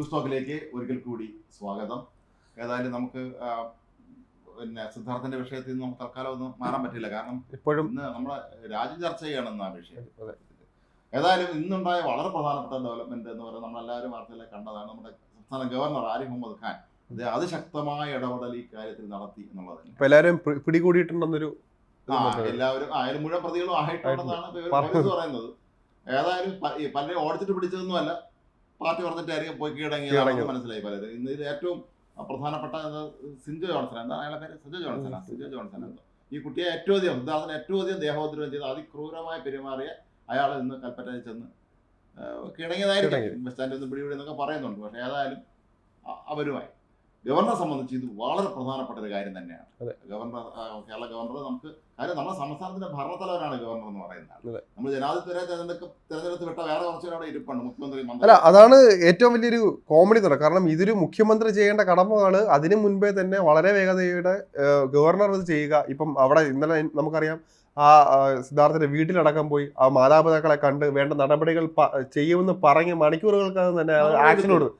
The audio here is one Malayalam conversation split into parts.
ന്യൂസ് ടോക്കിലേക്ക് ഒരിക്കൽ കൂടി സ്വാഗതം. ഏതായാലും നമുക്ക് പിന്നെ സിദ്ധാർത്ഥന്റെ വിഷയത്തിൽ നിന്ന് നമുക്ക് തൽക്കാലം ഒന്നും മാറാൻ പറ്റില്ല. കാരണം ഇപ്പോഴും ഇന്ന് നമ്മുടെ രാജ്യം ചർച്ച ചെയ്യണമെന്ന ആ വിഷയം. ഏതായാലും ഇന്നുണ്ടായ വളരെ പ്രധാനപ്പെട്ട ഡെവലപ്മെന്റ് എന്ന് പറയുന്നത് നമ്മളെല്ലാവരും വാർത്തയിലെ കണ്ടതാണ്. നമ്മുടെ സംസ്ഥാന ഗവർണർ ആരിഫ് മുഹമ്മദ് ഖാൻ അദ്ദേഹം അതിശക്തമായ ഇടപെടൽ ഈ കാര്യത്തിൽ നടത്തി എന്നുള്ളത് ഇപ്പൊ എല്ലാരും പി- പിടികൂടിയിട്ടുണ്ടെന്നൊരു. എല്ലാവരും ആയാലും മുഴുവൻ പ്രതികളും ആയിട്ടുണ്ടെന്നാണ് പറയുന്നത്. ഏതായാലും പലരെ ഓടിച്ചിട്ട് പിടിച്ചതൊന്നുമല്ല. പാർട്ടി പറഞ്ഞിട്ടായിരിക്കും പോയി കീടങ്ങി കീഴടങ്ങിയത്. മനസ്സിലായി പലരും ഇന്ന് ഏറ്റവും പ്രധാനപ്പെട്ട സിഞ്ചു ജോൺസൺ എന്താണ് അയാളെ പേര് സിഞ്ചു ജോൺസൺ. സിഞ്ചു ജോൺസൺ എന്തോ ഈ കുട്ടിയെ ഏറ്റവും അധികം സിദ്ധാർത്ഥന് ഏറ്റവും അധികം ദേഹോദ്രവം ചെയ്ത് അതിക്രൂരമായി പെരുമാറിയ അയാൾ ഇന്ന് കൽപ്പറ്റയിൽ ചെന്ന് കിടങ്ങിയതായിരിക്കും. ബസ് സ്റ്റാൻഡിൽ നിന്ന് പിടിപിടി എന്നൊക്കെ പറയുന്നുണ്ട് പക്ഷേ ഏതായാലും അവരുമായി ഗവർണറെ സംബന്ധിച്ച് ഇത് വളരെ പ്രധാനപ്പെട്ട ഒരു കാര്യം തന്നെയാണ്. ഗവർണർ കേരള ഗവർണർ നമുക്ക് കാര്യം നമ്മുടെ സംസ്ഥാനത്തിന്റെ ഭരണത്തലവനാണ് ഗവർണർ എന്ന് പറയുന്നത്. നമ്മൾ ജനാധിപത്യ തെരഞ്ഞെടുപ്പ് വിട്ട വേറെ അവിടെ ഇരിപ്പുണ്ട്. മുഖ്യമന്ത്രി അല്ല അതാണ് ഏറ്റവും വലിയൊരു കോമഡി നട കാരണം ഇതൊരു മുഖ്യമന്ത്രി ചെയ്യേണ്ട കടമയാണ് അതിനു മുൻപേ തന്നെ വളരെ വേഗതയുടെ ഗവർണർ ഇത് ചെയ്യുക. ഇപ്പം അവിടെ ഇന്നലെ നമുക്കറിയാം ആ സിദ്ധാർത്ഥിന്റെ വീട്ടിലടക്കം പോയി ആ മാതാപിതാക്കളെ കണ്ട് വേണ്ട നടപടികൾ ചെയ്യുമെന്ന് പറഞ്ഞ് മണിക്കൂറുകൾക്കകം തന്നെ ആക്ഷൻ കൊടുത്തു.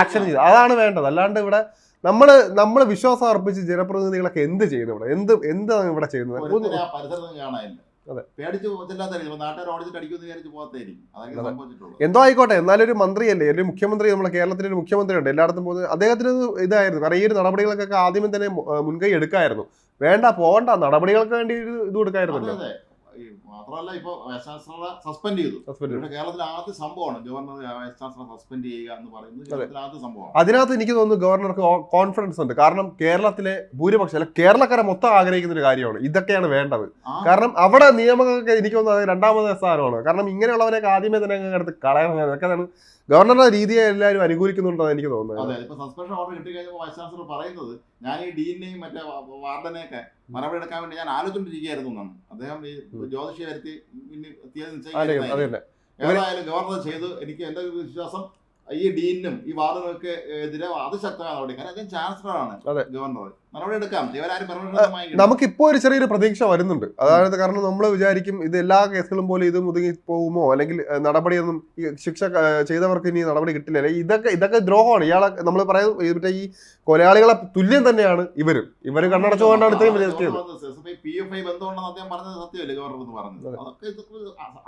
ആക്ഷൻ ചെയ്തു. അതാണ് വേണ്ടത്. അല്ലാണ്ട് ഇവിടെ നമ്മൾ നമ്മൾ വിശ്വാസം അർപ്പിച്ച് ജനപ്രതിനിധികളൊക്കെ എന്ത് ചെയ്യുന്നു ഇവിടെ? എന്ത് എന്താണ് ഇവിടെ ചെയ്യുന്നത്? പേടിച്ച് ചെല്ലാത്തായിരിക്കും നാട്ടുകാർ ഓടിച്ചിട്ട് അടിക്കുമെന്ന് വിചാരിച്ച് പോകത്തായിരിക്കും അതൊക്കെ സംഭവിച്ചിട്ടുള്ളൂ എന്തോ ആയിക്കോട്ടെ എന്നാലും ഒരു മന്ത്രിയല്ലേ? ഒരു മുഖ്യമന്ത്രി നമ്മുടെ കേരളത്തിലെ ഒരു മുഖ്യമന്ത്രി ഉണ്ട്. എല്ലായിടത്തും പോകുന്നത് അദ്ദേഹത്തിന് ഇത് ഇതായിരുന്നു. കാരണം ഈ ഒരു നടപടികൾക്കൊക്കെ ആദ്യമേ തന്നെ മുൻകൈ എടുക്കായിരുന്നു. വേണ്ട പോകണ്ട നടപടികൾക്ക് വേണ്ടി ഇത് കൊടുക്കായിരുന്നു കൊടുക്കായിരുന്നല്ലോ മാത്രമല്ല ഇപ്പൊ വൈസ് ചാൻസലറെ സസ്പെൻഡ് ചെയ്തു ഇവിടെ കേരളത്തിലെ ആദ്യ സംഭവമാണ്. ഗവർണർ വൈസ് ചാൻസലർ സസ്പെൻഡ് ചെയ്യുക എന്ന് പറയുന്നത് ആദ്യ സംഭവമാണ്. അതിനകത്ത് എനിക്ക് തോന്നുന്നു ഗവർണർക്ക് കോൺഫിഡൻസ് ഉണ്ട്. കാരണം കേരളത്തിലെ ഭൂരിപക്ഷം അല്ല കേരളക്കാരെ മൊത്തം ആഗ്രഹിക്കുന്ന ഒരു കാര്യമാണ്. ഇതൊക്കെയാണ് വേണ്ടത്. കാരണം അവിടെ നിയമങ്ങളൊക്കെ എനിക്ക് തോന്നുന്നത് രണ്ടാമത്തെ സ്ഥാനമാണ്. കാരണം ഇങ്ങനെയുള്ളവരെയൊക്കെ ആദ്യമേ തന്നെ എടുത്ത് കളയണം. അതൊക്കെയാണ് ഗവർണറുടെ രീതിയെ എല്ലാവരും അനുകൂലിക്കുന്നുണ്ടെന്ന് എനിക്ക് തോന്നുന്നത്. അതെ ഇപ്പൊ സസ്പെൻഷൻ ഓർഡർ കിട്ടി കഴിഞ്ഞപ്പോൾ വൈസ് ചാൻസലർ പറയുന്നത് ഞാൻ ഈ ഡീനെയും മറ്റേ വാർഡനെയൊക്കെ മറുപടി എടുക്കാൻ വേണ്ടി ഞാൻ ആലോചിച്ചുകൊണ്ടിരിക്കുകയായിരുന്നു എന്നാണ്. അദ്ദേഹം ഈ ജ്യോതിഷിയെ വരുത്തി തീയതി. ഏതായാലും ഗവർണർ ചെയ്തു. എനിക്ക് എന്റെ വിശ്വാസം ഈ ഡീനും ഈ വാദങ്ങൾക്ക് എതിരെ അതിശക്തമായ നടപടി. കാരണം അദ്ദേഹം ചാൻസലർ ആണ് അതെ. ഗവർണർ. നടപടി എടുക്കാം. ഇവരാരും നമുക്ക് നമുക്കിപ്പോ ഒരു ചെറിയൊരു പ്രതീക്ഷ വരുന്നുണ്ട്. അതായത് കാരണം നമ്മൾ വിചാരിക്കും ഇത് എല്ലാ കേസുകളും പോലെ ഇത് മുതുങ്ങി പോകുമോ? അല്ലെങ്കിൽ നടപടിയൊന്നും ശിക്ഷ ചെയ്തവർക്ക് ഇനി നടപടി കിട്ടില്ല. അല്ലെങ്കിൽ ഇതൊക്കെ ഇതൊക്കെ ദ്രോഹമാണ്. ഇയാളെ നമ്മൾ പറയുന്നത് ഈ മറ്റേ ഈ കൊലയാളികളെ തുല്യം തന്നെയാണ് ഇവരും. കണ്ണടച്ചു കണ്ണടച്ചുകൊണ്ടാണ് ഇത്രയും വലിയ ചെയ്തത് പി എഫ് ഐ ബന്ധമുണ്ടെന്ന് അദ്ദേഹം പറഞ്ഞത് സത്യമല്ലേ ഗവർണർ എന്ന് പറഞ്ഞത്? അതൊക്കെ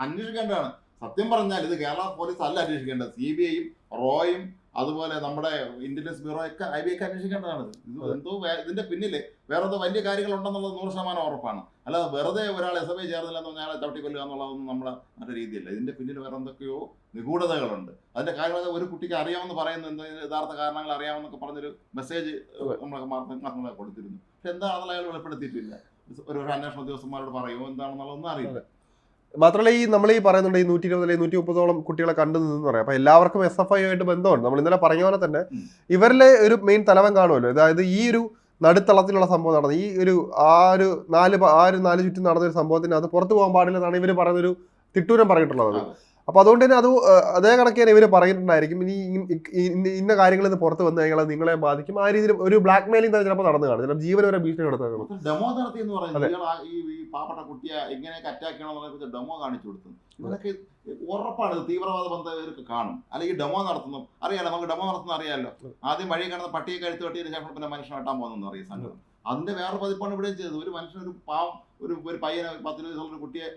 അന്വേഷിക്കേണ്ടതാണ്. സത്യം പറഞ്ഞാൽ ഇത് കേരള പോലീസ് അല്ല അന്വേഷിക്കേണ്ടത്. സി ബി ഐയും റോയും അതുപോലെ നമ്മുടെ ഇന്റലിജൻസ് ബ്യൂറോ ഒക്കെ ഐ ബി ഒക്കെ അന്വേഷിക്കേണ്ടതാണ്. ഇത്. എന്തോ ഇതിന്റെ പിന്നിൽ വേറെ എന്തോ വലിയ കാര്യങ്ങൾ ഉണ്ടെന്നുള്ളത് നൂറ് ശതമാനം ഉറപ്പാണ്. അല്ലാതെ വെറുതെ ഒരാൾ എസ് എഫ് ഐ ചേർന്നില്ല എന്ന് പറഞ്ഞാൽ ചവിട്ടിക്കൊല്ലുക എന്നുള്ളതൊന്നും നമ്മുടെ നല്ല രീതിയില്ല. ഇതിന്റെ പിന്നിൽ വേറെ എന്തൊക്കെയോ നിഗൂഢതകളുണ്ട്. അതിന്റെ കാര്യങ്ങളൊക്കെ ഒരു കുട്ടിക്ക് അറിയാമെന്ന് പറയുന്ന യഥാർത്ഥ കാരണങ്ങൾ അറിയാമെന്നൊക്കെ പറഞ്ഞൊരു മെസ്സേജ് നമ്മളൊക്കെ നമ്മളെ കൊടുത്തിരുന്നു. പക്ഷെ എന്താണെന്നുള്ള അയാൾ വെളിപ്പെടുത്തിയിട്ടില്ല. ഒരു അന്വേഷണ ഉദ്യോഗസ്ഥന്മാരോട് പറയുമോ എന്താണെന്നുള്ളതൊന്നും അറിയില്ല. മാത്രമല്ല ഈ നമ്മൾ ഈ പറയുന്നുണ്ട് ഈ നൂറ്റി ഇരുപത് അല്ലെങ്കിൽ നൂറ്റി മുപ്പതോളം കുട്ടികളെ കണ്ടു നിന്ന് പറയാം. അപ്പൊ എല്ലാവർക്കും എസ് എഫ് ഐ ആയിട്ട് ബന്ധമുണ്ട്. നമ്മൾ ഇന്നലെ പറഞ്ഞ പോലെ തന്നെ. ഇവരിലെ ഒരു മെയിൻ തലവൻ കാണുമല്ലോ. അതായത് ഈ ഒരു നടുത്തളത്തിലുള്ള സംഭവം നടന്നത്. ഈ ഒരു ആ ഒരു നാല് ആ ഒരു നാല് ചുറ്റും നടന്ന ഒരു സംഭവത്തിന് അത് പുറത്തു പോകാൻ പാടില്ലെന്നാണ് ഇവർ പറയുന്നൊരു തിട്ടൂരം പറഞ്ഞിട്ടുള്ളത്. അതെ. അപ്പൊ അതുകൊണ്ട് തന്നെ അത് അതേ കണക്ക് തന്നെ ഇവർ പറഞ്ഞിട്ടുണ്ടായിരിക്കും ഇനി ഇന്ന കാര്യങ്ങൾ നിന്ന് പുറത്ത് വന്നു കഴിഞ്ഞാൽ നിങ്ങളെ ബാധിക്കും. ആ രീതിയിൽ ഒരു ബ്ലാക്ക് മെയിലിംഗ് തന്നെ ചിലപ്പോൾ നടന്നു കാണും. ചിലപ്പോൾ ജീവൻ വരെ ഭീഷണി കൊടുത്തേക്കണം ഡെമോ നടത്തി എന്ന് പറയുന്നത് ഈ പാവപ്പെട്ട കുട്ടിയെ എങ്ങനെയൊക്കെ അറ്റാക്ക് ചെയ്യണമെന്നുള്ള ഡെമോ കാണിച്ചു കൊടുത്തു ഇവരൊക്കെ ഉറപ്പാണ്. ഇത് തീവ്രവാദ ബന്ധവർക്ക് കാണും. അല്ലെങ്കിൽ ഡെമോ നടത്തുന്നു. അറിയാലോ നമുക്ക് ഡെമോ നടത്തുന്ന അറിയാലോ. ആദ്യം വഴി കിടന്ന പട്ടിയെ കഴുത്ത് വെട്ടിയതിന് ശേഷം പിന്നെ മനുഷ്യനെ വെട്ടാൻ പോകുന്നു അറിയാം സംഘം. അതിന്റെ വേറെ പതിപ്പാണ് ഇവിടെയും ചെയ്തത്. ഒരു മനുഷ്യൻ ഒരു പാവം ഒരു ഒരു പയ്യനെ പത്തിരുപത് പത്ത് ഇരുപത് ഒരു കുട്ടിയെ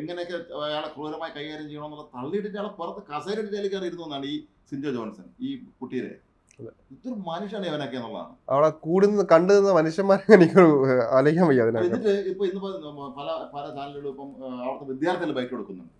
എങ്ങനെയൊക്കെ അയാളെ ക്രൂരമായി കൈകാര്യം ചെയ്യണമെന്നുള്ള തള്ളിയിട്ടിട്ട് അയാളെ പുറത്ത് കസേരയിട്ട് ജയിലിൽ കയറി എന്നാണ് ഈ സിൻജോ ജോൺസൺ ഈ കുട്ടിയെ. ഇതൊരു മനുഷ്യനാണ് ഇവനൊക്കെ എന്നുള്ളതാണ്. അവിടെ കൂടുന്ന കണ്ടു നിന്ന മനുഷ്യന്മാരെ എനിക്ക് ആലോചിക്കാൻ വയ്യ അതിനകത്ത്. എന്നിട്ട് ഇപ്പൊ ഇന്ന് പല പല ചാനലുകളും ഇപ്പം അവിടുത്തെ വിദ്യാർത്ഥികൾ ബൈക്ക് കൊടുക്കുന്നുണ്ട്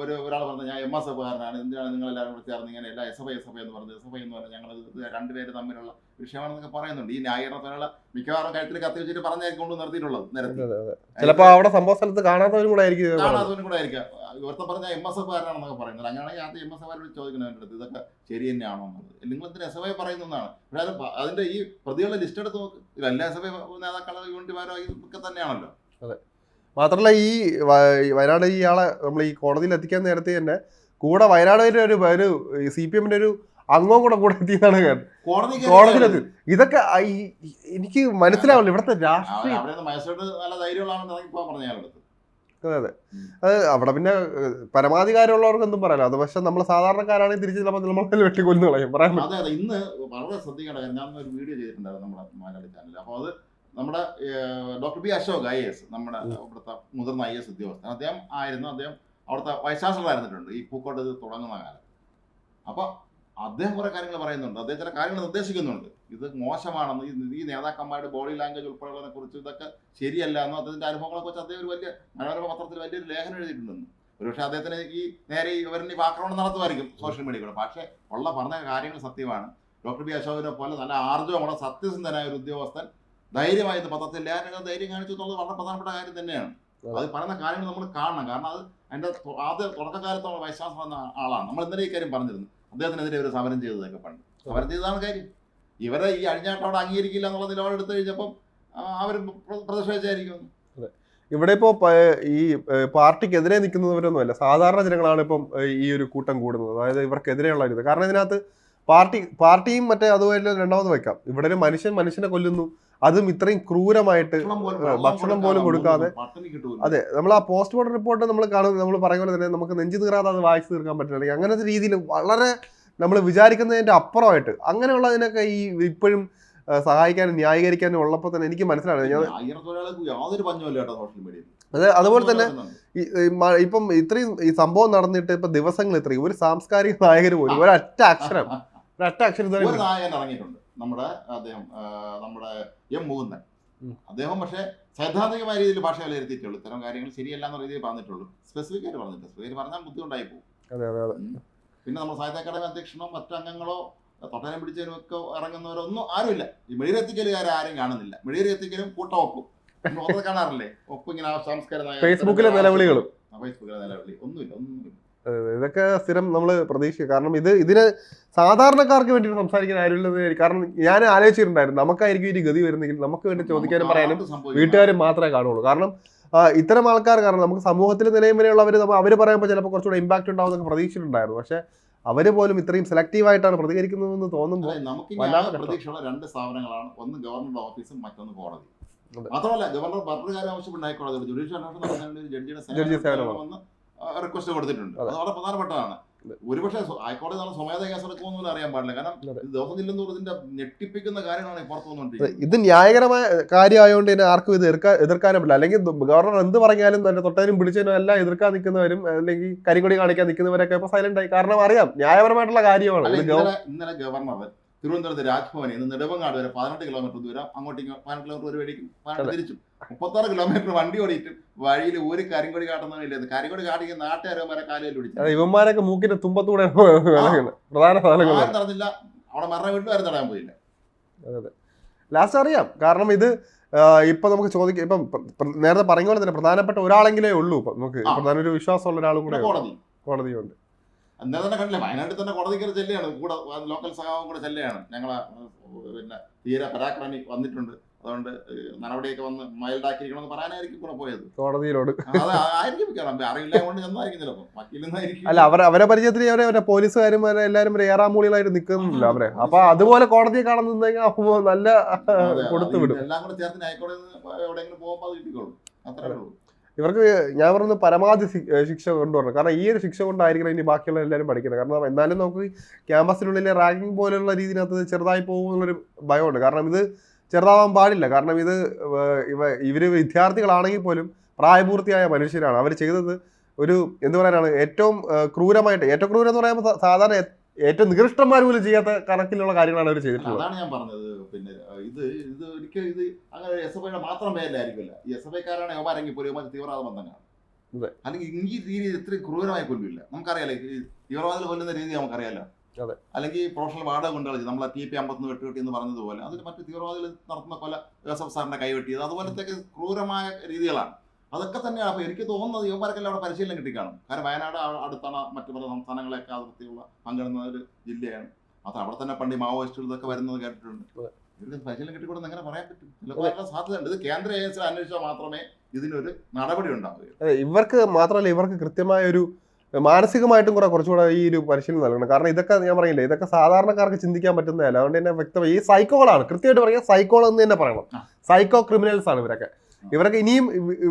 ഒരു ഒരാൾ പറഞ്ഞു ഞാൻ എം എസ് എഫ് കാരനാണ് എന്തിനാണ് നിങ്ങൾ എല്ലാവരും കൂടെ ചേർന്ന് ഇങ്ങനെ എല്ലാ എസ് എഫ് എസ് എഫ് എന്ന് പറഞ്ഞു എസ് എഫ് എന്ന് പറഞ്ഞാൽ ഞങ്ങൾ രണ്ടുപേര് തമ്മിലുള്ള വിഷയമാണെന്നൊക്കെ പറയുന്നുണ്ട്. ഈ ന്യായീകരണത്തിനുള്ള മിക്കവാറും കഴുത്തിൽ കത്തി വെച്ചിട്ട് പറഞ്ഞായിരിക്കും കൊണ്ട് നിർത്തിയിട്ടുള്ളത് നിരത്തി. അതെ, അതെ. ചിലപ്പോ അവിടെ സംഭവ സ്ഥലത്ത് കാണാത്തവരും കൂടെ ആയിരിക്കും ഇത് പറയുന്നത്. കാണാത്തവനും കൂടെ ആയിരിക്കാം. ഇവിടുത്തെ പറഞ്ഞ എം എസ് എഫ് കാരനാണെന്നൊക്കെ പറയുന്നത് അങ്ങനെയാണെങ്കിൽ ആദ്യം എം എസ് എഫ് കാരോട് ചോദിക്കണം എന്റെ അടുത്ത് ഇതൊക്കെ ശരി തന്നെയാണോ എന്നുള്ളത്? നിങ്ങൾ എന്തിനാ എസ് എഫ് ഐ പറയുന്നതാണ് പക്ഷേ അത് അതിന്റെ ഈ പ്രതികളുടെ ലിസ്റ്റ് എടുത്ത് നോക്ക്. ഇല്ല എല്ലാ എസ് എഫ് ഐ നേതാക്കളോ യൂണിറ്റുമാരോ ഇതൊക്കെ തന്നെയാണല്ലോ. മാത്രമല്ല ഈ വയനാട് ഇയാളെ നമ്മൾ ഈ കോടതിയിൽ എത്തിക്കാൻ നേരത്തെ തന്നെ കൂടെ വയനാടിന്റെ ഒരു ഒരു സി പി എമ്മിന്റെ ഒരു അംഗവും കൂടെ കൂടെ എത്തിയെന്നാണ് കോടതിയിലെത്തി ഇതൊക്കെ എനിക്ക് മനസ്സിലാവില്ല ഇവിടുത്തെ രാഷ്ട്രീയം. അതെ അതെ. അത് അവിടെ പിന്നെ പരമാധികാരമുള്ളവർക്ക് എന്തും പറയാലോ അത് പക്ഷെ നമ്മൾ സാധാരണക്കാരാണെങ്കിൽ തിരിച്ച് ചിലപ്പോൾ നമ്മൾ വെട്ടിക്കൊല്ലുന്നു കളയും. പറയാൻ പറ്റും. അതെ അതെ. ഇന്ന് വളരെ ശ്രദ്ധിക്കേണ്ട ഞാൻ ഒരു വീഡിയോ ചെയ്തിട്ടുണ്ടായിരുന്നു നമ്മുടെ മലയാളി ചാനലിൽ. അപ്പോൾ അത് നമ്മുടെ doctor B Ashok I S നമ്മുടെ. ഇവിടുത്തെ മുതിർന്ന ഐ എസ് ഉദ്യോഗസ്ഥൻ. അദ്ദേഹം ആയിരുന്നു അദ്ദേഹം അവിടുത്തെ വൈസ് ചാൻസലർ ആയിരുന്നിട്ടുണ്ട് ഈ പൂക്കോട്ട് ഇത് തുടങ്ങുന്ന കാലം. അപ്പോൾ അദ്ദേഹം കുറെ കാര്യങ്ങൾ പറയുന്നുണ്ട്. അദ്ദേഹം ചില കാര്യങ്ങൾ നിർദ്ദേശിക്കുന്നുണ്ട്. ഇത് മോശമാണെന്ന് ഈ- നേതാക്കന്മാരുടെ ബോഡി ലാംഗ്വേജ് ഉൾപ്പെടെയുള്ളതിനെ കുറിച്ച് ഇതൊക്കെ ശരിയല്ല എന്നും അദ്ദേഹത്തിന്റെ അനുഭവങ്ങളെ കുറിച്ച് അദ്ദേഹം ഒരു വലിയ മനോരമ പത്രത്തിൽ വലിയൊരു ലേഖനം എഴുതിയിട്ടുണ്ടെന്ന്. ഒരുപക്ഷെ അദ്ദേഹത്തിന് ഈ നേരെ ഈ ഇവരിന് ഈ ആക്രമണം നടത്തുമായിരിക്കും സോഷ്യൽ മീഡിയയിലൂടെ പക്ഷേ ഉള്ള പറഞ്ഞ കാര്യങ്ങൾ സത്യമാണ്. ഡോക്ടർ ബി അശോകനെ പോലെ നല്ല ആർജവമുള്ള സത്യസന്ധനായ ഒരു ഉദ്യോഗസ്ഥൻ ധൈര്യമായി പത്രത്തിൽ ലേഖനങ്ങൾ ധൈര്യം കാണിച്ചു എന്നുള്ളത് വളരെ പ്രധാനപ്പെട്ട കാര്യം തന്നെയാണ്. അത്. പറയുന്ന കാര്യങ്ങൾ നമ്മൾ കാണണം. കാരണം അത് അതിന്റെ ആദ്യ തുടക്കകാലത്ത് നമ്മൾ വൈശ്വാസം എന്ന ആളാണ്. നമ്മൾ ഇന്നലെ ഈ കാര്യം പറഞ്ഞിരുന്നു. അദ്ദേഹത്തിനെതിരെ ഒരു സമരം ചെയ്തതൊക്കെ പണ്ട്. സമരം ചെയ്തതാണ് കാര്യം. ഇവരെ ഈ അഴിഞ്ഞാട്ടം അവിടെ അംഗീകരിക്കില്ല എന്നുള്ള നിലപാടെടുത്ത് കഴിഞ്ഞപ്പം അവർ പ്രതിഷേധിച്ചായിരിക്കും. ഇവിടെ ഇപ്പോൾ ഈ പാർട്ടിക്കെതിരെ പാർട്ടിക്കെതിരെ നിൽക്കുന്നവരൊന്നുമല്ല. സാധാരണ ജനങ്ങളാണ് ഇപ്പം ഈ ഒരു കൂട്ടം കൂടുന്നത്. അതായത് ഇവർക്കെതിരെയുള്ള ഒരു ഇത്. കാരണം ഇതിനകത്ത് പാർട്ടി പാർട്ടിയും മറ്റേ അതുപോലെ രണ്ടാമത് വെക്കാം ഇവിടെ ഒരു മനുഷ്യൻ മനുഷ്യനെ കൊല്ലുന്നു. അതും ഇത്രയും ക്രൂരമായിട്ട് ഭക്ഷണം പോലും കൊടുക്കാതെ അതെ നമ്മൾ ആ പോസ്റ്റ്മോർട്ടം റിപ്പോർട്ട് നമ്മൾ കാണുന്നത് നമ്മൾ പറയുന്ന പോലെ തന്നെ നമുക്ക് നെഞ്ചു തീറാതെ അത് വായിച്ചു തീർക്കാൻ പറ്റില്ല. അങ്ങനത്തെ രീതിയിൽ വളരെ നമ്മൾ വിചാരിക്കുന്നതിന്റെ അപ്പുറമായിട്ട് അങ്ങനെയുള്ളതിനൊക്കെ ഈ ഇപ്പോഴും സഹായിക്കാനും ന്യായീകരിക്കാനും ഉള്ളപ്പോൾ തന്നെ എനിക്ക് മനസ്സിലാണ് ഞാൻ അതെ അതുപോലെ തന്നെ ഇപ്പം ഇത്രയും ഈ സംഭവം നടന്നിട്ട് ഇപ്പൊ ദിവസങ്ങൾ ഇത്രയും. ഒരു സാംസ്കാരിക നായകർ പോലും ഒരൊറ്റ അക്ഷരം ഒരൊറ്റ അക്ഷരം ഇതുവരെ നമ്മുടെ അദ്ദേഹം നമ്മുടെ എം മുകുന്ദൻ. അദ്ദേഹം പക്ഷേ സൈദ്ധാന്തികമായ രീതിയിൽ ഭാഷ വിലയിരുത്തിയിട്ടുള്ളൂ. ഇത്തരം കാര്യങ്ങൾ ശരിയല്ല എന്ന രീതിയിൽ പറഞ്ഞിട്ടുള്ളൂ. സ്പെസിഫിക് ആയിട്ട് പറഞ്ഞിട്ട് സ്പെസിഫിക് പറഞ്ഞാൽ ബുദ്ധിമുട്ടായി പോകും പിന്നെ നമ്മുടെ സാഹിത്യ അക്കാദമി അധ്യക്ഷനോ മറ്റംഗങ്ങളോ തൊട്ടനം പിടിച്ചതിനും ഒക്കെ ഇറങ്ങുന്നവരോ ഒന്നും ആരുമില്ല. ഈ മെഴുകുരത്തിക്കലുകാരെ ആരും കാണുന്നില്ല. മെഴുകുരത്തിക്കലും കൂട്ടം ഒപ്പും നമ്മൾ ഒന്നത് കാണാറില്ലേ? ഒപ്പം ഇങ്ങനെ ആ സംസ്കാര നായകൻ- ഫേസ്ബുക്കിലെ നിലവിളികളും. ഫേസ്ബുക്കിലെ നിലവിളി. ഒന്നുമില്ല ഒന്നുമില്ല. ഇതൊക്കെ സ്ഥിരം നമ്മൾ പ്രതീക്ഷിക്കുക കാരണം ഇത് ഇതിന് സാധാരണക്കാർക്ക് വേണ്ടി സംസാരിക്കാൻ ആരുള്ളത് കാരണം ഞാൻ ആലോചിച്ചിട്ടുണ്ടായിരുന്നു നമുക്കായിരിക്കും ഇനി ഗതി വരുന്നെങ്കിൽ നമുക്ക് വേണ്ടി ചോദിക്കാനും പറയാനും വീട്ടുകാർ വീട്ടുകാരും മാത്രമേ കാണുള്ളൂ. കാരണം ഇത്തരം ആൾക്കാർ കാരണം നമുക്ക് സമൂഹത്തിൽ നിലയും വരെയുള്ളവർ നമ്മൾ അവർ പറയുമ്പോൾ ചിലപ്പോൾ കുറച്ചുകൂടെ ഇമ്പാക്ട് ഉണ്ടാവുമെന്നൊക്കെ പ്രതീക്ഷിച്ചിട്ടുണ്ടായിരുന്നു. പക്ഷേ അവർ പോലും ഇത്രയും സെലക്റ്റീവ് ആയിട്ടാണ് പ്രതികരിക്കുന്നതെന്ന് തോന്നുമ്പോൾ നമുക്ക് പ്രതീക്ഷയുള്ള രണ്ട് സ്ഥാപനങ്ങളാണ്. ഒന്ന് ഗവർണറുടെ ഓഫീസും മറ്റൊന്ന് കോടതി. മാത്രമല്ല ഗവർണർ ഭരണകാര്യം ആവശ്യപ്പെട്ട ഹൈക്കോടതി ജുഡീഷ്യൽ അന്വേഷണം ജഡ്ജിയുടെ റിക്വസ്റ്റ് കൊടുത്തിട്ടുണ്ട്. അതെ. വളരെ പ്രധാനപ്പെട്ടതാണ്. ഒരുപക്ഷെ ഹൈക്കോടതി നാളെ സ്വമേധ കേസ് എടുക്കുമെന്നൊന്നും അറിയാൻ പാടില്ല. കാരണം ദിവസം ചെല്ലുന്നതോറും ഇതിന്റെ ഞെട്ടിപ്പിക്കുന്ന കാര്യങ്ങളാണ് പുറത്തു വന്നുകൊണ്ടിരിക്കുന്നത്. ഇത് ന്യായകരമായ കാര്യമായതുകൊണ്ട് തന്നെ ആർക്കും ഇത് എതിർക്കാൻ എതിർക്കാനും പറ്റില്ല. അല്ലെങ്കിൽ ഗവർണർ എന്ത് പറഞ്ഞാലും തന്നെ തൊട്ടതിനും പിടിച്ചതിനും എല്ലാം എതിർക്കാൻ നിൽക്കുന്നവരും അല്ലെങ്കിൽ കരിങ്കൊടി കാണിക്കാൻ നിൽക്കുന്നവരൊക്കെ ഇപ്പൊ സൈലന്റ് ആയി. കാരണം അറിയാം. ന്യായപരമായിട്ടുള്ള കാര്യമാണ്. ഇന്നലെ ഗവർണർ തിരുവനന്തപുരത്ത് രാജ്ഭവനിൽ നിന്ന് നെടുവങ്ങാട് വരെ പതിനെട്ട് കിലോമീറ്റർ ദൂരം അങ്ങോട്ടും ഇങ്ങോട്ടും പതിനെട്ട് കിലോമീറ്റർ ഒരു വഴിക്കും പതിനെട്ട് തിരിച്ചും. മുപ്പത്താറ് കിലോമീറ്റർ വണ്ടി ഓടിയിട്ട് വഴിയിൽ ഒരു കരിങ്കൊടി കാട്ടുന്നില്ല കരിങ്കൊടി കാട്ടിക്കുന്ന നാട്ടുകാരോ വരെ കാലിൽ അത് പിടിച്ചു ഇവന്മാരൊക്കെ മൂക്കിന്റെ തുമ്പത്തൂടെ പ്രധാന നടന്നില്ല അവിടെ മരണ വീട്ടിൽ വരെ തടയാൻ പോയില്ല. ലാസ്റ്റ് അറിയാം. കാരണം ഇത് ഇപ്പൊ നമുക്ക് ചോദിക്കാം ഇപ്പം നേരത്തെ പറഞ്ഞ പോലെ തന്നെ പ്രധാനപ്പെട്ട ഒരാളെങ്കിലേ ഉള്ളൂ ഇപ്പൊ നമുക്ക്. പ്രധാന ഒരു വിശ്വാസമുള്ള ഒരാളും കൂടെ കോടതിയുണ്ട്. അന്നേരം തന്നെ കണ്ടില്ല വയനാട്ടിൽ തന്നെ കോടതി കയറി ചെല്ലുകയാണ്. കൂടെ ലോക്കൽ സഹാവും കൂടെ ചെല്ലുകയാണ്. ഞങ്ങളെ പിന്നെ തീരെ പരാക്രമി വന്നിട്ടുണ്ട്. അതുകൊണ്ട് നടപടിയൊക്കെ വന്ന് മൈൽഡാക്കിയിരിക്കണമെന്ന് പറയാനായിരിക്കും കൂടെ പോയത്. കോടതിയിലോട്. അത് ആയിരിക്കും കാരണം അറിയില്ല കൊണ്ട് ചെന്നായിരിക്കും ചിലപ്പോൾ വക്കീലെന്നായിരിക്കും അല്ല അവർ അവരെ പരിചയത്തിൽ അവരെ അവരെ പോലീസുകാരും അവരെ എല്ലാവരും ഏറാമൂളികളായിട്ട് നിൽക്കുന്നില്ല അവരെ. അപ്പൊ അതുപോലെ കോടതിയെ കാണാൻ നിന്നെങ്കിൽ നല്ല കൊടുത്തു വിടും. എല്ലാം കൂടെ ചേർത്ത് ഹൈക്കോടതി എവിടെയെങ്കിലും പോകുമ്പോൾ അത് കിട്ടിക്കോളും. അത്രേ ഉള്ളൂ. ഇവർക്ക് ഞാൻ പറയുന്നത് പരമാവധി ശിക്ഷ കൊണ്ടുവരണം. കാരണം ഈ ഒരു ശിക്ഷ കൊണ്ടായിരിക്കണം ഇനി ബാക്കിയുള്ള എല്ലാവരും പഠിക്കുന്നത്. കാരണം എന്നാലും നമുക്ക് ക്യാമ്പസിനുള്ളിലെ റാങ്കിങ് പോലെയുള്ള രീതിയിനകത്ത് ചെറുതായി പോകുമെന്നുള്ളൊരു ഭയമുണ്ട്. കാരണം ഇത് ചെറുതാവാൻ പാടില്ല. കാരണം ഇത് ഇവ ഇവർ വിദ്യാർത്ഥികളാണെങ്കിൽ പോലും പ്രായപൂർത്തിയായ മനുഷ്യരാണ്. അവർ ചെയ്തത് ഒരു എന്ത് പറയാനാണ് ഏറ്റവും ക്രൂരമായിട്ട് ഏറ്റവും ക്രൂരം എന്ന് പറയുമ്പോൾ സാധാരണ ഏറ്റവും നികൃഷ്ടന്മാർ പോലും ചെയ്യാത്ത കണക്കിലുള്ള കാര്യങ്ങളാണ് അവർ ചെയ്തിട്ടുള്ളത്. അതാണ് ഞാൻ പറഞ്ഞത്. പിന്നെ ഇത് ഇത് ഒരിക്കലും ഇത് അങ്ങനെ എസ് എഫ് ഐയുടെ മാത്രം പേരിലായിരിക്കില്ല ഈ എസ് എഫ് ഐക്കാരാണ് യവമാരെങ്കിൽ പോലും യവമാർ തീവ്രവാദ ബന്ധങ്ങളാണ്. അല്ലെങ്കിൽ ഈ രീതിയിൽ ഇത്രയും ക്രൂരമായി കൊല്ലില്ല നമുക്കറിയാലോ തീവ്രവാദത്തിൽ കൊല്ലുന്ന രീതി നമുക്കറിയാലോ. അല്ലെങ്കിൽ പ്രൊഫഷണൽ വാടക കൊണ്ട് കളിച്ച് നമ്മളെ ടി പി അമ്പത്തൊന്ന് വെട്ടുകെട്ടി എന്ന് പറഞ്ഞതുപോലെ അതിൽ മറ്റു തീവ്രവാദികൾ നടത്തുന്ന കൊല ജോസഫ് സാറിന്റെ കൈവെട്ടിയത് അതുപോലത്തെ ക്രൂരമായ രീതികളാണ്. അതൊക്കെ തന്നെയാണ് എനിക്ക് തോന്നുന്നത് യുവമാർക്കെല്ലാം അവിടെ പരിശീലനം കിട്ടിക്കാണും. കാരണം വയനാട് അടുത്താണ് മറ്റു പല സംസ്ഥാനങ്ങളെയൊക്കെ അതിർത്തിയുള്ള പങ്കിടുന്ന ഒരു ജില്ലയാണ്. അത് അവിടെ തന്നെ പണ്ട് മാവോയിസ്റ്റുകൾ ഇതൊക്കെ വരുന്നത് കേട്ടിട്ടുണ്ട്. ഇവർക്ക് പരിശീലനം കിട്ടിക്കൂടെന്ന് എങ്ങനെ പറയാൻ പറ്റും? ചിലപ്പോൾ സാധ്യതയുണ്ട്. ഇത് കേന്ദ്ര ഏജൻസികൾ അന്വേഷിച്ചാൽ മാത്രമേ ഇതിനൊരു നടപടി ഉണ്ടാവുകയുള്ളൂ. ഇവർക്ക് മാത്രമല്ല ഇവർക്ക് കൃത്യമായ ഒരു മാനസികമായിട്ടും കൂടെ കുറച്ചുകൂടെ ഈ ഒരു പരിശീലനം നൽകണം. കാരണം ഇതൊക്കെ ഞാൻ പറയില്ലേ ഇതൊക്കെ സാധാരണക്കാർക്ക് ചിന്തിക്കാൻ പറ്റുന്നതല്ല. അതുകൊണ്ട് തന്നെ വ്യക്തമായി ഈ സൈക്കോളാണ് കൃത്യമായിട്ട് പറയുക സൈക്കോൾ എന്ന് തന്നെ പറയണം. സൈക്കോ ക്രിമിനൽസ് ആണ് ഇവരൊക്കെ. ഇവരൊക്കെ ഇനിയും